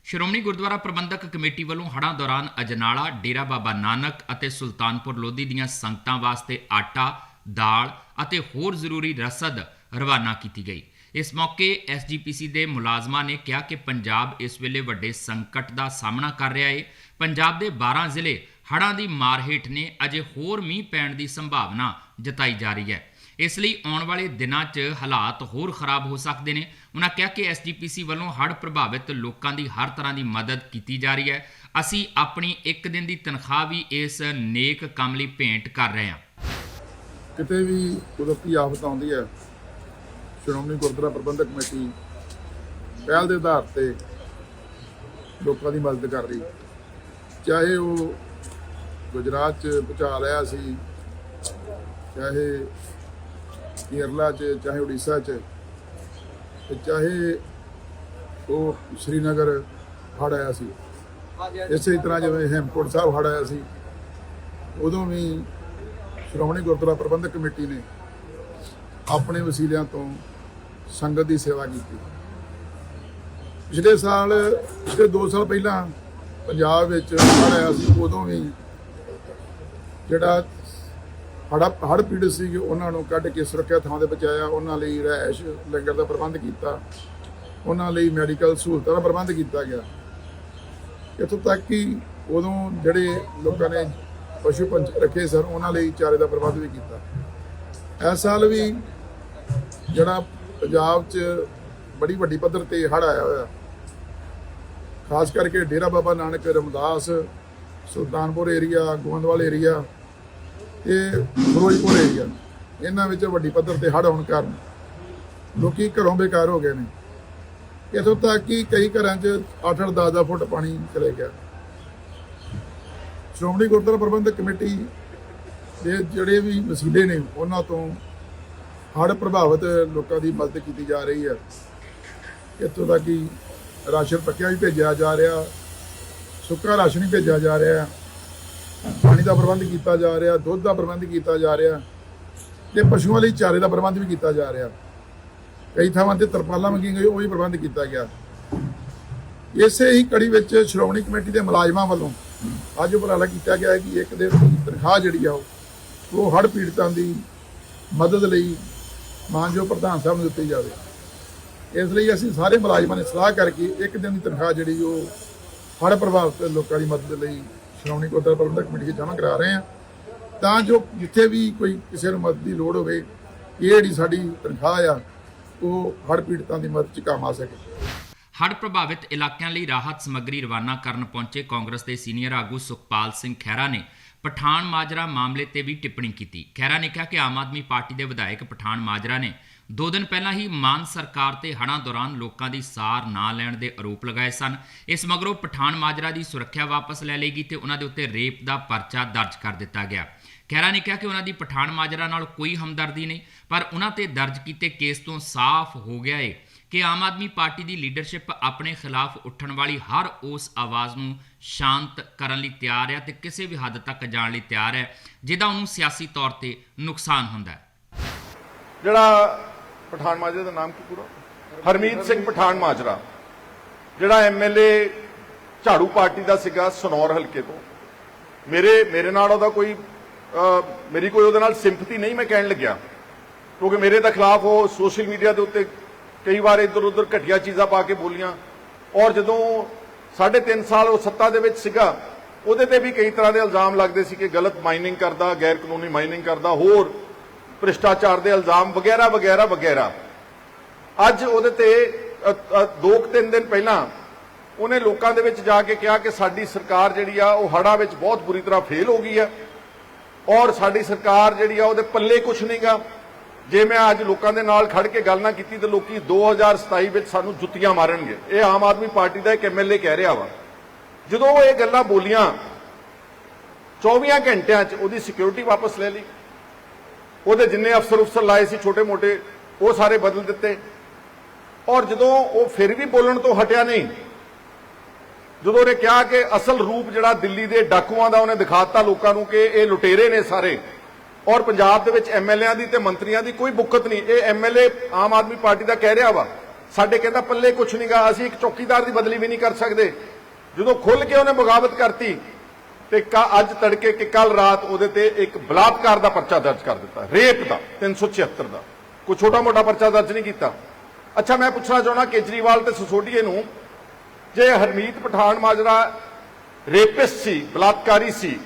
ਸ਼੍ਰੋਮਣੀ ਗੁਰਦੁਆਰਾ ਪ੍ਰਬੰਧਕ ਕਮੇਟੀ ਵੱਲੋਂ ਹੜ੍ਹਾਂ ਦੌਰਾਨ ਅਜਨਾਲਾ, ਡੇਰਾ ਬਾਬਾ ਨਾਨਕ ਅਤੇ ਸੁਲਤਾਨਪੁਰ ਲੋਧੀ ਦੀਆਂ ਸੰਗਤਾਂ ਵਾਸਤੇ ਆਟਾ, ਦਾਲ ਅਤੇ ਹੋਰ ਜ਼ਰੂਰੀ ਰਸਦ ਰਵਾਨਾ ਕੀਤੀ ਗਈ। ਇਸ ਮੌਕੇ ਐਸਜੀਪੀਸੀ ਦੇ ਮੁਲਾਜ਼ਮਾਂ ਨੇ ਕਿਹਾ ਕਿ ਪੰਜਾਬ ਇਸ ਵੇਲੇ ਵੱਡੇ ਸੰਕਟ ਦਾ ਸਾਹਮਣਾ ਕਰ ਰਿਹਾ ਹੈ ਪੰਜਾਬ ਦੇ 12 ਜ਼ਿਲ੍ਹੇ ਹੜ੍ਹਾਂ ਦੀ ਮਾਰ ਹੇਠ ਨੇ ਅਜੇ ਹੋਰ ਮੀਂਹ ਪੈਣ ਦੀ ਸੰਭਾਵਨਾ ਜਤਾਈ ਜਾ ਰਹੀ ਹੈ। ਇਸ ਲਈ ਆਉਣ ਵਾਲੇ ਦਿਨਾਂ 'ਚ ਹਾਲਾਤ ਹੋਰ ਖਰਾਬ ਹੋ ਸਕਦੇ ਨੇ। ਉਹਨਾਂ ਕਿਹਾ ਕਿ ਐਸਜੀਪੀਸੀ ਵੱਲੋਂ ਹੜ੍ਹ ਪ੍ਰਭਾਵਿਤ ਲੋਕਾਂ ਦੀ ਹਰ ਤਰ੍ਹਾਂ ਦੀ ਮਦਦ ਕੀਤੀ ਜਾ ਰਹੀ ਹੈ। ਅਸੀਂ ਆਪਣੀ ਇੱਕ ਦਿਨ ਦੀ ਤਨਖਾਹ ਵੀ ਇਸ ਨੇਕ ਕੰਮ ਲਈ ਭੇਂਟ ਕਰ ਰਹੇ ਹਾਂ। ਕਿਤੇ ਵੀ ਕੁਦਰਤੀ ਆਫਤ ਆਉਂਦੀ ਹੈ, ਸ਼੍ਰੋਮਣੀ ਗੁਰਦੁਆਰਾ ਪ੍ਰਬੰਧਕ ਕਮੇਟੀ ਪਹਿਲ ਦੇ ਆਧਾਰ ਤੇ ਲੋਕਾਂ ਦੀ ਮਦਦ ਕਰ ਰਹੀ। ਚਾਹੇ ਉਹ ਗੁਜਰਾਤ ਚ ਭੁਚਾਲ ਆਇਆ ਸੀ, ਚਾਹੇ ਕੇਰਲਾ ਚ, ਚਾਹੇ ਉੜੀਸਾ ਚ, ਤੇ ਚਾਹੇ ਉਹ ਸ਼੍ਰੀਨਗਰ ਹੜ੍ਹ ਆਇਆ ਸੀ। ਇਸੇ ਤਰ੍ਹਾਂ ਜਿਵੇਂ ਹੇਮਕੁੰਟ ਸਾਹਿਬ ਹੜ੍ਹ ਆਇਆ ਸੀ, ਉਦੋਂ ਵੀ ਸ਼੍ਰੋਮਣੀ ਗੁਰਦੁਆਰਾ ਪ੍ਰਬੰਧਕ ਕਮੇਟੀ ਨੇ ਆਪਣੇ ਵਸੀਲਿਆਂ ਤੋਂ ਸੰਗਤ ਦੀ ਸੇਵਾ ਕੀਤੀ। ਪਿਛਲੇ ਸਾਲ, ਪਿਛਲੇ 2 ਸਾਲ ਪਹਿਲਾਂ ਪੰਜਾਬ ਵਿੱਚ ਹੜ੍ਹ ਆਇਆ ਸੀ, ਉਦੋਂ ਵੀ ਜਿਹੜਾ ਹੜਾ ਹੜ ਪੀੜਤ ਸੀਗੇ, ਉਹਨਾਂ ਨੂੰ ਕੱਢ ਕੇ ਸੁਰੱਖਿਆ ਥਾਂ ਤੇ ਪਹੁੰਚਾਇਆ। ਉਹਨਾਂ ਲਈ ਰਹਿائش ਲੰਗਰ ਦਾ ਪ੍ਰਬੰਧ ਕੀਤਾ। ਉਹਨਾਂ ਲਈ ਮੈਡੀਕਲ ਸਹੂਲਤਾਂ ਦਾ ਪ੍ਰਬੰਧ ਕੀਤਾ ਗਿਆ। ਇਥੋਂ ਤੱਕ ਕਿ ਉਦੋਂ ਜਿਹੜੇ ਲੋਕਾਂ ਨੇ ਪਸ਼ੂ ਪੰਛੀ ਰੱਖੇ ਸਨ, ਉਹਨਾਂ ਲਈ ਚਾਰੇ ਦਾ ਪ੍ਰਬੰਧ ਵੀ ਕੀਤਾ। ਇਸ ਸਾਲ ਵੀ ਜਿਹੜਾ ਪੰਜਾਬ 'ਚ ਬੜੀ ਵੱਡੀ ਪੱਧਰ ਤੇ ਹੜ ਆਇਆ ਹੋਇਆ, ਖਾਸ ਕਰਕੇ ਡੇਰਾ ਬਾਬਾ ਨਾਨਕ, ਰਮਦਾਸ, ਸੁਲਤਾਨਪੁਰ ਏਰੀਆ ਗੋਬਿੰਦਵਾਲ ਏਰੀਆ ਇਹ ਫਿਰੋਜ਼ਪੁਰ ਏਰੀਆ ਇਹਨਾਂ ਵਿੱਚ ਵੱਡੀ ਪੱਧਰ ਤੇ ਹੜ੍ਹ ਆਉਣ ਕਾਰਨ ਲੋਕੀ ਘਰੋਂ ਬੇਕਾਰ ਹੋ ਗਏ ਨੇ। ਇੱਥੋਂ ਤੱਕ ਕਿ ਕਈ ਘਰਾਂ 'ਚ 8-8 10-10 ਫੁੱਟ ਪਾਣੀ ਚਲੇ ਗਿਆ। ਸ਼੍ਰੋਮਣੀ ਗੁਰਦੁਆਰਾ ਪ੍ਰਬੰਧਕ ਕਮੇਟੀ ਦੇ ਜਿਹੜੇ ਵੀ ਵਸੀਲੇ ਨੇ, ਉਹਨਾਂ ਤੋਂ ਹੜ੍ਹ ਪ੍ਰਭਾਵਿਤ ਲੋਕਾਂ ਦੀ ਮਦਦ ਕੀਤੀ ਜਾ ਰਹੀ ਹੈ। ਇੱਥੋਂ ਤੱਕ ਕਿ ਰਾਸ਼ਨ ਪੱਕਿਆ ਵੀ ਭੇਜਿਆ ਜਾ ਰਿਹਾ, ਸੁੱਕਾ ਰਾਸ਼ਨ ਵੀ ਭੇਜਿਆ ਜਾ ਰਿਹਾ। ਪਾਣੀ ਦਾ ਪ੍ਰਬੰਧ ਕੀਤਾ ਜਾ ਰਿਹਾ, ਦੁੱਧ ਦਾ ਪ੍ਰਬੰਧ ਕੀਤਾ ਜਾ ਰਿਹਾ ਤੇ ਪਸ਼ੂਆਂ ਲਈ ਚਾਰੇ ਦਾ ਪ੍ਰਬੰਧ ਵੀ ਕੀਤਾ ਜਾ ਰਿਹਾ। ਕਈ ਥਾਵਾਂ ਤੇ ਤਰਪਾਲਾਂ ਮੰਗੀਆਂ ਗਈਆਂ, ਉਹ ਵੀ ਪ੍ਰਬੰਧ ਕੀਤਾ ਗਿਆ। ਇਸੇ ਹੀ ਕੜੀ ਵਿੱਚ ਸ਼੍ਰੋਮਣੀ ਕਮੇਟੀ ਦੇ ਮੁਲਾਜ਼ਮਾਂ ਵੱਲੋਂ ਅੱਜ ਉਪਰਾਲਾ ਕੀਤਾ ਗਿਆ ਹੈ ਕਿ ਇੱਕ ਦਿਨ ਦੀ ਤਨਖਾਹ ਜਿਹੜੀ ਆ, ਉਹ ਉਹ ਹੜ੍ਹ ਪੀੜਤਾਂ ਦੀ ਮਦਦ ਲਈ ਮਾਨਯੋਗ ਪ੍ਰਧਾਨ ਸਾਹਿਬ ਨੂੰ ਦਿੱਤੀ ਜਾਵੇ। ਇਸ ਲਈ ਅਸੀਂ ਸਾਰੇ ਮੁਲਾਜ਼ਮਾਂ ਨੇ ਸਲਾਹ ਕਰਕੇ ਇੱਕ ਦਿਨ ਦੀ ਤਨਖਾਹ ਜਿਹੜੀ ਉਹ ਹੜ੍ਹ ਪ੍ਰਭਾਵਿਤ ਲੋਕਾਂ ਦੀ ਮਦਦ ਲਈ ਸ਼੍ਰੋਮਣੀ ਗੁਰਦੁਆਰਾ ਪ੍ਰਬੰਧਕ ਕਮੇਟੀ 'ਚ ਜਮ੍ਹਾਂ ਕਰਾ ਰਹੇ ਹਾਂ। ਤਾਂ ਜੋ ਜਿੱਥੇ ਵੀ ਕੋਈ ਕਿਸੇ ਨੂੰ ਮਦਦ ਦੀ ਲੋੜ ਹੋਵੇ, ਇਹ ਜਿਹੜੀ ਸਾਡੀ ਤਨਖਾਹ ਆ, ਉਹ ਹੜ੍ਹ ਪੀੜਤਾਂ ਦੀ ਮਦਦ 'ਚ ਕੰਮ ਆ ਸਕੇ। ਹੜ੍ਹ ਪ੍ਰਭਾਵਿਤ ਇਲਾਕਿਆਂ ਲਈ ਰਾਹਤ ਸਮੱਗਰੀ ਰਵਾਨਾ ਕਰਨ ਪਹੁੰਚੇ ਕਾਂਗਰਸ ਦੇ ਸੀਨੀਅਰ ਆਗੂ ਸੁਖਪਾਲ ਸਿੰਘ ਖਹਿਰਾ ਨੇ ਪਠਾਨ ਮਾਜਰਾ ਮਾਮਲੇ ਤੇ ਵੀ ਟਿੱਪਣੀ ਕੀਤੀ। ਖਹਿਰਾ ਨੇ ਕਿਹਾ ਕਿ ਆਮ ਆਦਮੀ ਪਾਰਟੀ ਦੇ ਵਿਧਾਇਕ ਪਠਾਨ ਮਾਜਰਾ ਨੇ ਦੋ ਦਿਨ ਪਹਿਲਾਂ ਹੀ ਮਾਨ ਸਰਕਾਰ ਤੇ ਹੜ੍ਹਾਂ ਦੌਰਾਨ ਲੋਕਾਂ ਦੀ ਸਾਰ ਨਾ ਲੈਣ ਦੇ ਆਰੋਪ ਲਗਾਏ ਸਨ। ਇਸ ਮਗਰੋਂ ਪਠਾਨ ਮਾਜਰਾ ਦੀ ਸੁਰੱਖਿਆ ਵਾਪਸ ਲੈ ਲਈ ਗਈ ਤੇ ਉਹਨਾਂ ਦੇ ਉੱਤੇ ਰੇਪ ਦਾ ਪਰਚਾ ਦਰਜ ਕਰ ਦਿੱਤਾ ਗਿਆ। ਖਹਿਰਾ ਨੇ ਕਿਹਾ ਕਿ ਉਹਨਾਂ ਦੀ ਪਠਾਨ ਮਾਜਰਾ ਨਾਲ ਕੋਈ ਹਮਦਰਦੀ ਨਹੀਂ, ਪਰ ਉਹਨਾਂ ਤੇ ਦਰਜ ਕੀਤੇ ਕੇਸ ਤੋਂ ਸਾਫ਼ ਹੋ ਗਿਆ ਏ ਕਿ ਕਿ ਆਮ ਆਦਮੀ ਪਾਰਟੀ ਦੀ ਲੀਡਰਸ਼ਿਪ ਆਪਣੇ ਖਿਲਾਫ ਉੱਠਣ ਵਾਲੀ ਹਰ ਉਸ ਆਵਾਜ਼ ਨੂੰ ਸ਼ਾਂਤ ਕਰਨ ਲਈ ਤਿਆਰ ਹੈ ਤੇ ਕਿਸੇ ਵੀ ਹੱਦ ਤੱਕ ਜਾਣ ਲਈ ਤਿਆਰ ਹੈ, ਜਿਹਦਾ ਉਹਨੂੰ ਸਿਆਸੀ ਤੌਰ ਤੇ ਨੁਕਸਾਨ ਹੁੰਦਾ ਹੈ। ਜਿਹੜਾ ਪਠਾਨ ਮਾਜਰਾ ਦਾ ਨਾਮ ਕੀ ਪੂਰਾ? ਹਰਮੀਤ ਸਿੰਘ ਪਠਾਨ ਮਾਜਰਾ, ਜਿਹੜਾ ਐਮਐਲਏ ਝਾੜੂ ਪਾਰਟੀ ਦਾ ਸੀਗਾ ਸਨੌਰ ਹਲਕੇ ਤੋਂ। ਮੇਰੇ ਮੇਰੇ ਨਾਲ ਉਹਦਾ ਕੋਈ ਮੇਰੀ ਕੋਈ ਉਹਦੇ ਨਾਲ ਸਿੰਪਥੀ ਨਹੀਂ ਮੈਂ ਕਹਿਣ ਲੱਗਿਆ। ਕਿਉਂਕਿ ਮੇਰੇ ਦੇ ਖਿਲਾਫ ਉਹ ਸੋਸ਼ਲ ਮੀਡੀਆ ਦੇ ਉੱਤੇ ਕਈ ਵਾਰ ਇੱਧਰ ਉੱਧਰ ਘਟੀਆ ਚੀਜ਼ਾਂ ਪਾ ਕੇ ਬੋਲੀਆਂ। ਔਰ ਜਦੋਂ ਸਾਢੇ ਤਿੰਨ ਸਾਲ ਉਹ ਸੱਤਾ ਦੇ ਵਿੱਚ ਸੀਗਾ, ਉਹਦੇ ਤੇ ਵੀ ਕਈ ਤਰ੍ਹਾਂ ਦੇ ਇਲਜ਼ਾਮ ਲੱਗਦੇ ਸੀ ਕਿ ਗਲਤ ਮਾਈਨਿੰਗ ਕਰਦਾ ਗੈਰ ਕਾਨੂੰਨੀ ਮਾਈਨਿੰਗ ਕਰਦਾ, ਹੋਰ ਭ੍ਰਿਸ਼ਟਾਚਾਰ ਦੇ ਇਲਜ਼ਾਮ ਵਗੈਰਾ ਵਗੈਰਾ ਵਗੈਰਾ। ਅੱਜ ਉਹਦੇ ਤੇ ਅ, ਅ, ਦੋ ਕੁ ਤਿੰਨ ਦਿਨ ਪਹਿਲਾਂ ਉਹਨੇ ਲੋਕਾਂ ਦੇ ਵਿੱਚ ਜਾ ਕੇ ਕਿਹਾ ਕਿ ਸਾਡੀ ਸਰਕਾਰ ਜਿਹੜੀ ਆ ਉਹ ਹੜ੍ਹਾਂ ਵਿੱਚ ਬਹੁਤ ਬੁਰੀ ਤਰ੍ਹਾਂ ਫੇਲ ਹੋ ਗਈ ਆ। ਔਰ ਸਾਡੀ ਸਰਕਾਰ ਜਿਹੜੀ ਆ ਉਹਦੇ ਪੱਲੇ ਕੁਝ ਨਹੀਂਗਾ ਜੇ ਮੈਂ ਅੱਜ ਲੋਕਾਂ ਦੇ ਨਾਲ ਖੜ ਕੇ ਗੱਲ ਨਾ ਕੀਤੀ ਤੇ ਲੋਕੀ 2027 ਵਿੱਚ ਸਾਨੂੰ ਜੁੱਤੀਆਂ ਮਾਰਨਗੇ। ਇਹ ਆਮ ਆਦਮੀ ਪਾਰਟੀ ਦਾ ਇੱਕ ਐਮਐਲਏ ਕਹਿ ਰਿਹਾ ਵਾ। ਜਦੋਂ ਉਹ ਇਹ ਗੱਲਾਂ ਬੋਲੀਆਂ 24 ਘੰਟਿਆਂ 'ਚ ਉਹਦੀ ਸਿਕਿਉਰਿਟੀ ਵਾਪਸ ਲੈ ਲਈ। ਉਹਦੇ ਜਿੰਨੇ ਅਫਸਰ ਅਫਸਰ ਲਾਏ ਸੀ ਛੋਟੇ ਮੋਟੇ, ਉਹ ਸਾਰੇ ਬਦਲ ਦਿੱਤੇ। ਔਰ ਜਦੋਂ ਉਹ ਫਿਰ ਵੀ ਬੋਲਣ ਤੋਂ ਹਟਿਆ ਨਹੀਂ, ਜਦੋਂ ਉਹਨੇ ਕਿਹਾ ਕਿ ਅਸਲ ਰੂਪ ਜਿਹੜਾ ਦਿੱਲੀ ਦੇ ਡਾਕੂਆਂ ਦਾ ਉਹਨੇ ਦਿਖਾਤਾ ਲੋਕਾਂ ਨੂੰ ਕਿ ਇਹ ਲੁਟੇਰੇ ਨੇ ਸਾਰੇ, ਔਰ ਪੰਜਾਬ ਦੇ ਵਿੱਚ ਐਮਐਲਏਆਂ ਦੀ ਤੇ ਮੰਤਰੀਆਂ ਦੀ ਕੋਈ ਬੁੱਕਤ ਨਹੀਂ, ਇਹ ਐਮਐਲਏ ਆਮ ਆਦਮੀ ਪਾਰਟੀ ਦਾ ਕਹਿ ਰਿਹਾ ਵਾ। ਸਾਡੇ ਕਹਿੰਦਾ ਪੱਲੇ ਕੁਛ ਨਹੀਂਗਾ ਅਸੀਂ ਇੱਕ ਚੌਕੀਦਾਰ ਦੀ ਬਦਲੀ ਵੀ ਨਹੀਂ ਕਰ ਸਕਦੇ। ਜਦੋਂ ਖੁੱਲ ਕੇ ਉਹਨੇ ਬਗਾਵਤ ਕਰਤੀ ਤੇ ਅੱਜ ਤੜਕੇ ਕਿ ਕੱਲ ਰਾਤ ਉਹਦੇ ਤੇ ਇੱਕ ਬਲਾਤਕਾਰ ਦਾ ਪਰਚਾ ਦਰਜ ਕਰ ਦਿੱਤਾ, ਰੇਪ ਦਾ 376 ਦਾ। ਕੋਈ ਛੋਟਾ ਮੋਟਾ ਪਰਚਾ ਦਰਜ ਨਹੀਂ ਕੀਤਾ। ਅੱਛਾ, ਮੈਂ ਪੁੱਛਣਾ ਚਾਹੁੰਦਾ ਕੇਜਰੀਵਾਲ ਤੇ ਸਸੋਡੀਏ ਨੂੰ, ਜੇ ਹਰਮੀਤ ਪਠਾਨ ਮਾਜਰਾ ਰੇਪਿਸਟ ਸੀ, ਬਲਾਤਕਾਰੀ ਸੀ,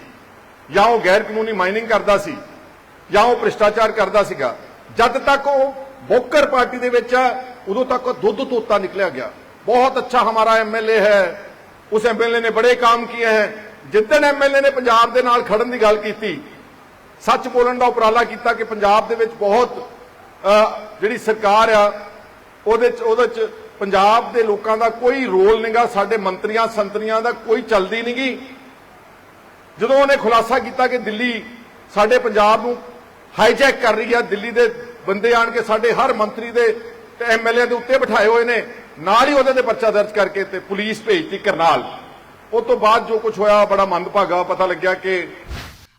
ਜਾਂ ਉਹ ਗੈਰ ਕਾਨੂੰਨੀ ਮਾਈਨਿੰਗ ਕਰਦਾ ਸੀ, ਜਾਂ ਉਹ ਭ੍ਰਿਸ਼ਟਾਚਾਰ ਕਰਦਾ ਸੀਗਾ, ਜਦ ਤੱਕ ਉਹ ਬੋਕਰ ਪਾਰਟੀ ਦੇ ਵਿੱਚ ਆ, ਉਦੋਂ ਤੱਕ ਉਹ ਦੁੱਧ ਤੋਤਾ ਨਿਕਲਿਆ ਗਿਆ। ਬਹੁਤ ਅੱਛਾ ਹਮਾਰਾ ਐਮਐਲਏ ਹੈ, ਉਸ ਐਮਐਲਏ ਨੇ ਬੜੇ ਕੰਮ ਕੀਏ ਹੈ ਜਿੱਦਣ ਐਮਐਲਏ ਨੇ ਪੰਜਾਬ ਦੇ ਨਾਲ ਖੜਨ ਦੀ ਗੱਲ ਕੀਤੀ, ਸੱਚ ਬੋਲਣ ਦਾ ਉਪਰਾਲਾ ਕੀਤਾ ਕਿ ਪੰਜਾਬ ਦੇ ਵਿੱਚ ਬਹੁਤ ਜਿਹੜੀ ਸਰਕਾਰ ਆ, ਉਹਦੇ ਚ ਉਹਦੇ ਚ ਪੰਜਾਬ ਦੇ ਲੋਕਾਂ ਦਾ ਕੋਈ ਰੋਲ ਨਹੀਂਗਾ ਸਾਡੇ ਮੰਤਰੀਆਂ, ਸੰਤਰੀਆਂ ਦਾ ਕੋਈ ਚਲਦੀ ਨਹੀਂਗੀ ਜਦੋਂ ਉਹਨੇ ਖੁਲਾਸਾ ਕੀਤਾ ਕਿ ਦਿੱਲੀ ਸਾਡੇ ਪੰਜਾਬ ਨੂੰ ਹਾਈਜੈਕ ਕਰ ਰਹੀ ਹੈ ਦਿੱਲੀ ਦੇ ਬੰਦੇ ਆਣ ਕੇ ਸਾਡੇ ਹਰ ਮੰਤਰੀ ਦੇ ਤੇ ਐਮਐਲਏ ਦੇ ਉੱਤੇ ਬਿਠਾਏ ਹੋਏ ਨੇ, ਨਾਲ ਹੀ ਉਹਦੇ ਤੇ ਪਰਚਾ ਦਰਜ ਕਰਕੇ ਤੇ ਪੁਲਿਸ ਭੇਜਤੀ ਕਰਨਾਲ। ਉਸ ਤੋਂ ਬਾਅਦ ਜੋ ਕੁਝ ਹੋਇਆ, ਬੜਾ ਮੰਦਭਾਗਾ ਪਤਾ ਲੱਗਿਆ ਕਿ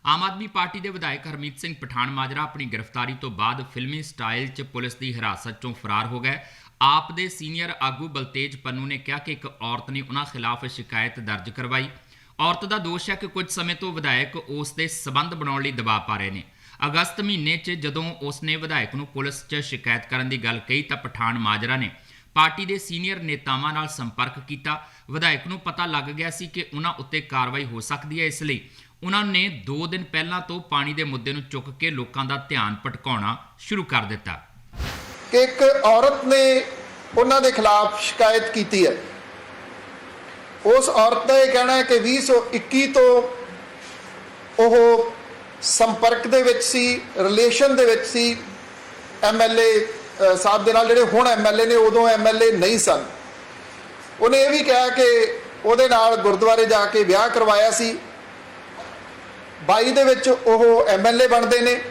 ਆਮ ਆਦਮੀ ਪਾਰਟੀ ਦੇ ਵਿਧਾਇਕ ਹਰਮੀਤ ਸਿੰਘ ਪਠਾਨ ਮਾਜਰਾ ਆਪਣੀ ਗ੍ਰਿਫਤਾਰੀ ਤੋਂ ਬਾਅਦ ਫਿਲਮੀ ਸਟਾਈਲ 'ਚ ਪੁਲਿਸ ਦੀ ਹਿਰਾਸਤ 'ਚੋਂ ਫਰਾਰ ਹੋ ਗਏ। ਆਪ ਦੇ ਸੀਨੀਅਰ ਆਗੂ ਬਲਤੇਜ ਪੰਨੂ ਨੇ ਕਿਹਾ ਕਿ ਇੱਕ ਔਰਤ ਨੇ ਉਹਨਾਂ ਖਿਲਾਫ ਸ਼ਿਕਾਇਤ ਦਰਜ ਕਰਵਾਈ। ਔਰਤ ਦਾ ਦੋਸ਼ ਹੈ ਕਿ ਕੁਝ ਸਮੇਂ ਤੋਂ ਵਿਧਾਇਕ ਉਸ ਦੇ ਸਬੰਧ ਬਣਾਉਣ ਲਈ ਦਬਾਅ ਪਾ ਰਹੇ ਨੇ। ਅਗਸਤ ਮਹੀਨੇ 'ਚ ਜਦੋਂ ਉਸ ਨੇ ਵਿਧਾਇਕ ਨੂੰ ਪੁਲਿਸ 'ਚ ਸ਼ਿਕਾਇਤ ਕਰਨ ਦੀ ਗੱਲ ਕਹੀ ਤਾਂ ਪਠਾਨ ਮਾਜਰਾ ਨੇ ਪਾਰਟੀ ਦੇ ਸੀਨੀਅਰ ਨੇਤਾਵਾਂ ਨਾਲ ਸੰਪਰਕ ਕੀਤਾ। ਵਿਧਾਇਕ ਨੂੰ ਪਤਾ ਲੱਗ ਗਿਆ ਸੀ ਕਿ ਉਹਨਾਂ ਉੱਤੇ ਕਾਰਵਾਈ ਹੋ ਸਕਦੀ ਹੈ। ਇਸ ਲਈ ਉਹਨਾਂ ਨੇ 2 ਦਿਨ ਪਹਿਲਾਂ ਤੋਂ ਪਾਣੀ ਦੇ ਮੁੱਦੇ ਨੂੰ ਚੁੱਕ ਕੇ ਲੋਕਾਂ ਦਾ ਧਿਆਨ ਭਟਕਾਉਣਾ ਸ਼ੁਰੂ ਕਰ ਦਿੱਤਾ। ਕਿ ਇੱਕ ਔਰਤ ਨੇ ਉਹਨਾਂ ਦੇ ਖਿਲਾਫ ਸ਼ਿਕਾਇਤ ਕੀਤੀ ਹੈ। ਉਸ ਔਰਤ ਦਾ ਇਹ ਕਹਿਣਾ ਹੈ ਕਿ 2021 ਤੋਂ ਉਹ ਸੰਪਰਕ ਦੇ ਵਿੱਚ ਸੀ ਰਿਲੇਸ਼ਨ ਦੇ ਵਿੱਚ ਸੀ। ਐਮਐਲਏ ਸਾਹਿਬ ਦੇ ਨਾਲ ਜਿਹੜੇ ਹੁਣ ਐਮਐਲਏ ਨੇ, ਉਦੋਂ ਐਮਐਲਏ ਨਹੀਂ ਸਨ। ਉਹਨੇ ਇਹ ਵੀ ਕਿਹਾ ਕਿ ਉਹਦੇ ਨਾਲ ਗੁਰਦੁਆਰੇ ਜਾ ਕੇ ਵਿਆਹ ਕਰਵਾਇਆ ਸੀ। 22 ਦੇ ਵਿੱਚ ਉਹ ਐਮਐਲਏ ਬਣਦੇ ਨੇ।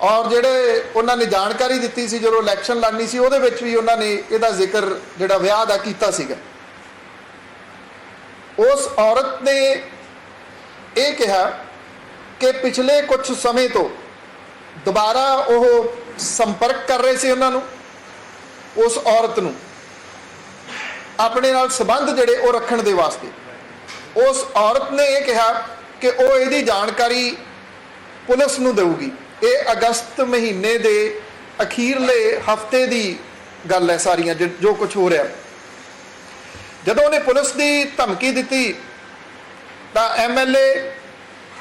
ਔਰ ਜਿਹੜੇ ਉਹਨਾਂ ਨੇ ਜਾਣਕਾਰੀ ਦਿੱਤੀ ਸੀ, ਜਦੋਂ ਇਲੈਕਸ਼ਨ ਲੜਨੀ ਸੀ, ਉਹਦੇ ਵਿੱਚ ਵੀ ਉਹਨਾਂ ਨੇ ਇਹਦਾ ਜ਼ਿਕਰ ਜਿਹੜਾ ਵਿਆਹ ਦਾ ਕੀਤਾ ਸੀਗਾ। ਉਸ ਔਰਤ ਨੇ ਇਹ ਕਿਹਾ ਕਿ ਪਿਛਲੇ ਕੁਝ ਸਮੇਂ ਤੋਂ ਦੁਬਾਰਾ ਉਹ ਸੰਪਰਕ ਕਰ ਰਹੇ ਸੀ ਉਹਨਾਂ ਨੂੰ, ਉਸ ਔਰਤ ਨੂੰ। ਆਪਣੇ ਨਾਲ ਸੰਬੰਧ ਜਿਹੜੇ ਉਹ ਰੱਖਣ ਦੇ ਵਾਸਤੇ। ਉਸ ਔਰਤ ਨੇ ਇਹ ਕਿਹਾ ਕਿ ਉਹ ਇਹਦੀ ਜਾਣਕਾਰੀ ਪੁਲਿਸ ਨੂੰ ਦੇਊਗੀ। ਇਹ ਅਗਸਤ ਮਹੀਨੇ ਦੇ ਅਖੀਰਲੇ ਹਫ਼ਤੇ ਦੀ ਗੱਲ ਹੈ ਸਾਰੀਆਂ, ਜੋ- ਜੋ ਕੁਝ ਹੋ ਰਿਹਾ। ਜਦੋਂ ਉਹਨੇ ਪੁਲਿਸ ਦੀ ਧਮਕੀ ਦਿੱਤੀ, ਤਾਂ ਐਮਐਲਏ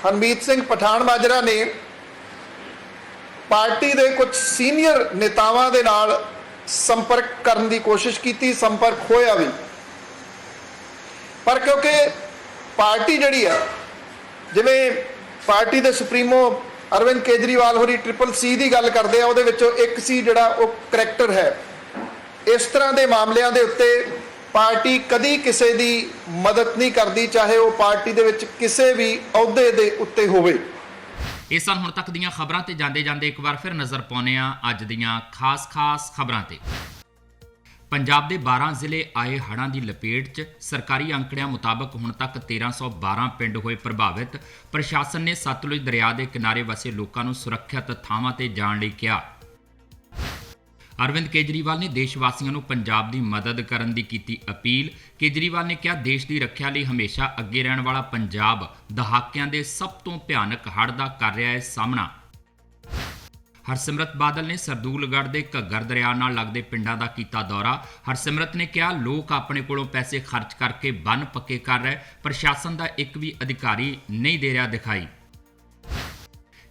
ਹਰਮੀਤ ਸਿੰਘ ਪਠਾਨ ਮਾਜਰਾ ਨੇ ਪਾਰਟੀ ਦੇ ਕੁਝ ਸੀਨੀਅਰ ਨੇਤਾਵਾਂ ਦੇ ਨਾਲ ਸੰਪਰਕ ਕਰਨ ਦੀ ਕੋਸ਼ਿਸ਼ ਕੀਤੀ, ਸੰਪਰਕ ਹੋਇਆ ਵੀ। ਪਰ ਕਿਉਂਕਿ ਪਾਰਟੀ ਜਿਹੜੀ ਆ ਜਿਵੇਂ ਪਾਰਟੀ ਦੇ ਸੁਪਰੀਮੋ ਅਰਵਿੰਦ ਕੇਜਰੀਵਾਲ ਹੋਰੀ ਟ੍ਰਿਪਲ ਸੀ ਦੀ ਗੱਲ ਕਰਦੇ ਆ, ਉਹਦੇ ਵਿੱਚੋਂ ਇੱਕ ਸੀ ਜਿਹੜਾ ਉਹ ਕਰੈਕਟਰ ਹੈ। ਇਸ ਤਰ੍ਹਾਂ ਦੇ ਮਾਮਲਿਆਂ ਦੇ ਉੱਤੇ ਪਾਰਟੀ ਕਦੀ ਕਿਸੇ ਦੀ ਮਦਦ ਨਹੀਂ ਕਰਦੀ, ਚਾਹੇ ਉਹ ਪਾਰਟੀ ਦੇ ਵਿੱਚ ਕਿਸੇ ਵੀ ਅਹੁਦੇ ਦੇ ਉੱਤੇ ਹੋਵੇ। ਇਹ ਸਨ ਹੁਣ ਤੱਕ ਦੀਆਂ ਖਬਰਾਂ ਤੇ ਜਾਂਦੇ ਜਾਂਦੇ ਇੱਕ ਵਾਰ ਫਿਰ ਨਜ਼ਰ ਪਾਉਂਦੇ ਹਾਂ ਅੱਜ ਦੀਆਂ ਖਾਸ-ਖਾਸ ਖਬਰਾਂ ਤੇ। ਪੰਜਾਬ ਦੇ 12 ਜ਼ਿਲ੍ਹੇ ਆਏ ਹੜ੍ਹਾਂ ਦੀ ਲਪੇਟ 'ਚ ਸਰਕਾਰੀ ਅੰਕੜਿਆਂ ਮੁਤਾਬਕ ਹੁਣ ਤੱਕ 1312 ਪਿੰਡ ਹੋਏ ਪ੍ਰਭਾਵਿਤ। ਪ੍ਰਸ਼ਾਸਨ ਨੇ ਸਤਲੁਜ ਦਰਿਆ ਦੇ ਕਿਨਾਰੇ ਵਸੇ ਲੋਕਾਂ ਨੂੰ ਸੁਰੱਖਿਅਤ ਥਾਵਾਂ ਤੇ ਜਾਣ ਲਈ ਕਿਹਾ। ਅਰਵਿੰਦ ਕੇਜਰੀਵਾਲ ਨੇ ਦੇਸ਼ ਵਾਸੀਆਂ ਨੂੰ ਪੰਜਾਬ ਦੀ ਮਦਦ ਕਰਨ ਦੀ ਕੀਤੀ ਅਪੀਲ। ਕੇਜਰੀਵਾਲ ਨੇ ਕਿਹਾ, ਦੇਸ਼ ਦੀ ਰੱਖਿਆ ਲਈ ਹਮੇਸ਼ਾ ਅੱਗੇ ਰਹਿਣ ਵਾਲਾ ਪੰਜਾਬ ਦਹਾਕਿਆਂ ਦੇ ਸਭ ਤੋਂ ਭਿਆਨਕ ਹੜ੍ਹ ਦਾ ਕਰ ਰਿਹਾ ਹੈ ਸਾਹਮਣਾ। ਹਰਸਿਮਰਤ ਬਾਦਲ ਨੇ ਸਰਦੂਲਗੜ੍ਹ ਦੇ ਘੱਗਰ ਦਰਿਆ ਨਾਲ ਲੱਗਦੇ ਪਿੰਡਾਂ ਦਾ ਕੀਤਾ ਦੌਰਾ। ਹਰਸਿਮਰਤ ਨੇ ਕਿਹਾ, ਲੋਕ ਆਪਣੇ ਕੋਲੋਂ ਪੈਸੇ ਖਰਚ ਕਰਕੇ ਬੰਨ ਪੱਕੇ ਕਰ ਰਹੇ। ਪ੍ਰਸ਼ਾਸਨ ਦਾ ਇੱਕ ਵੀ ਅਧਿਕਾਰੀ ਨਹੀਂ ਦੇ ਰਿਹਾ ਦਿਖਾਈ।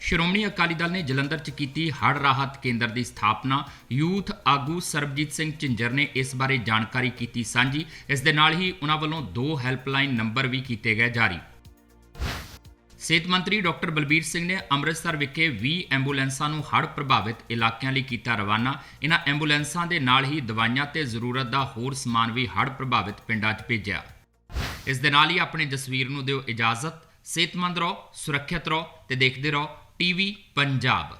ਸ਼੍ਰੋਮਣੀ ਅਕਾਲੀ ਦਲ ਨੇ ਜਲੰਧਰ 'ਚ ਕੀਤੀ ਹੜ੍ਹ ਰਾਹਤ ਕੇਂਦਰ ਦੀ ਸਥਾਪਨਾ। ਯੂਥ ਆਗੂ ਸਰਬਜੀਤ ਸਿੰਘ ਝਿੰਜਰ ਨੇ ਇਸ ਬਾਰੇ ਜਾਣਕਾਰੀ ਕੀਤੀ ਸਾਂਝੀ। ਇਸ ਦੇ ਨਾਲ ਹੀ ਉਹਨਾਂ ਵੱਲੋਂ ਦੋ ਹੈਲਪਲਾਈਨ ਨੰਬਰ ਵੀ ਕੀਤੇ ਗਏ ਜਾਰੀ। ਸਿਹਤ ਮੰਤਰੀ ਡਾਕਟਰ ਬਲਬੀਰ ਸਿੰਘ ਨੇ ਅੰਮ੍ਰਿਤਸਰ ਵਿਖੇ 20 ਐਂਬੂਲੈਂਸਾਂ ਨੂੰ ਹੜ੍ਹ ਪ੍ਰਭਾਵਿਤ ਇਲਾਕਿਆਂ ਲਈ ਕੀਤਾ ਰਵਾਨਾ। ਇਹਨਾਂ ਐਂਬੂਲੈਂਸਾਂ ਦੇ ਨਾਲ ਹੀ ਦਵਾਈਆਂ ਤੇ ਜ਼ਰੂਰਤ ਦਾ ਹੋਰ ਸਮਾਨ ਵੀ ਹੜ੍ਹ ਪ੍ਰਭਾਵਿਤ ਪਿੰਡਾਂ 'ਚ ਭੇਜਿਆ। ਇਸ ਦੇ ਨਾਲ ਹੀ ਆਪਣੇ ਜਸਵੀਰ ਨੂੰ ਦਿਓ ਇਜਾਜ਼ਤ। ਸਿਹਤਮੰਦ ਰਹੋ, ਸੁਰੱਖਿਅਤ ਰਹੋ ਤੇ ਦੇਖਦੇ ਰਹੋ। ਟੀਵੀ ਪੰਜਾਬ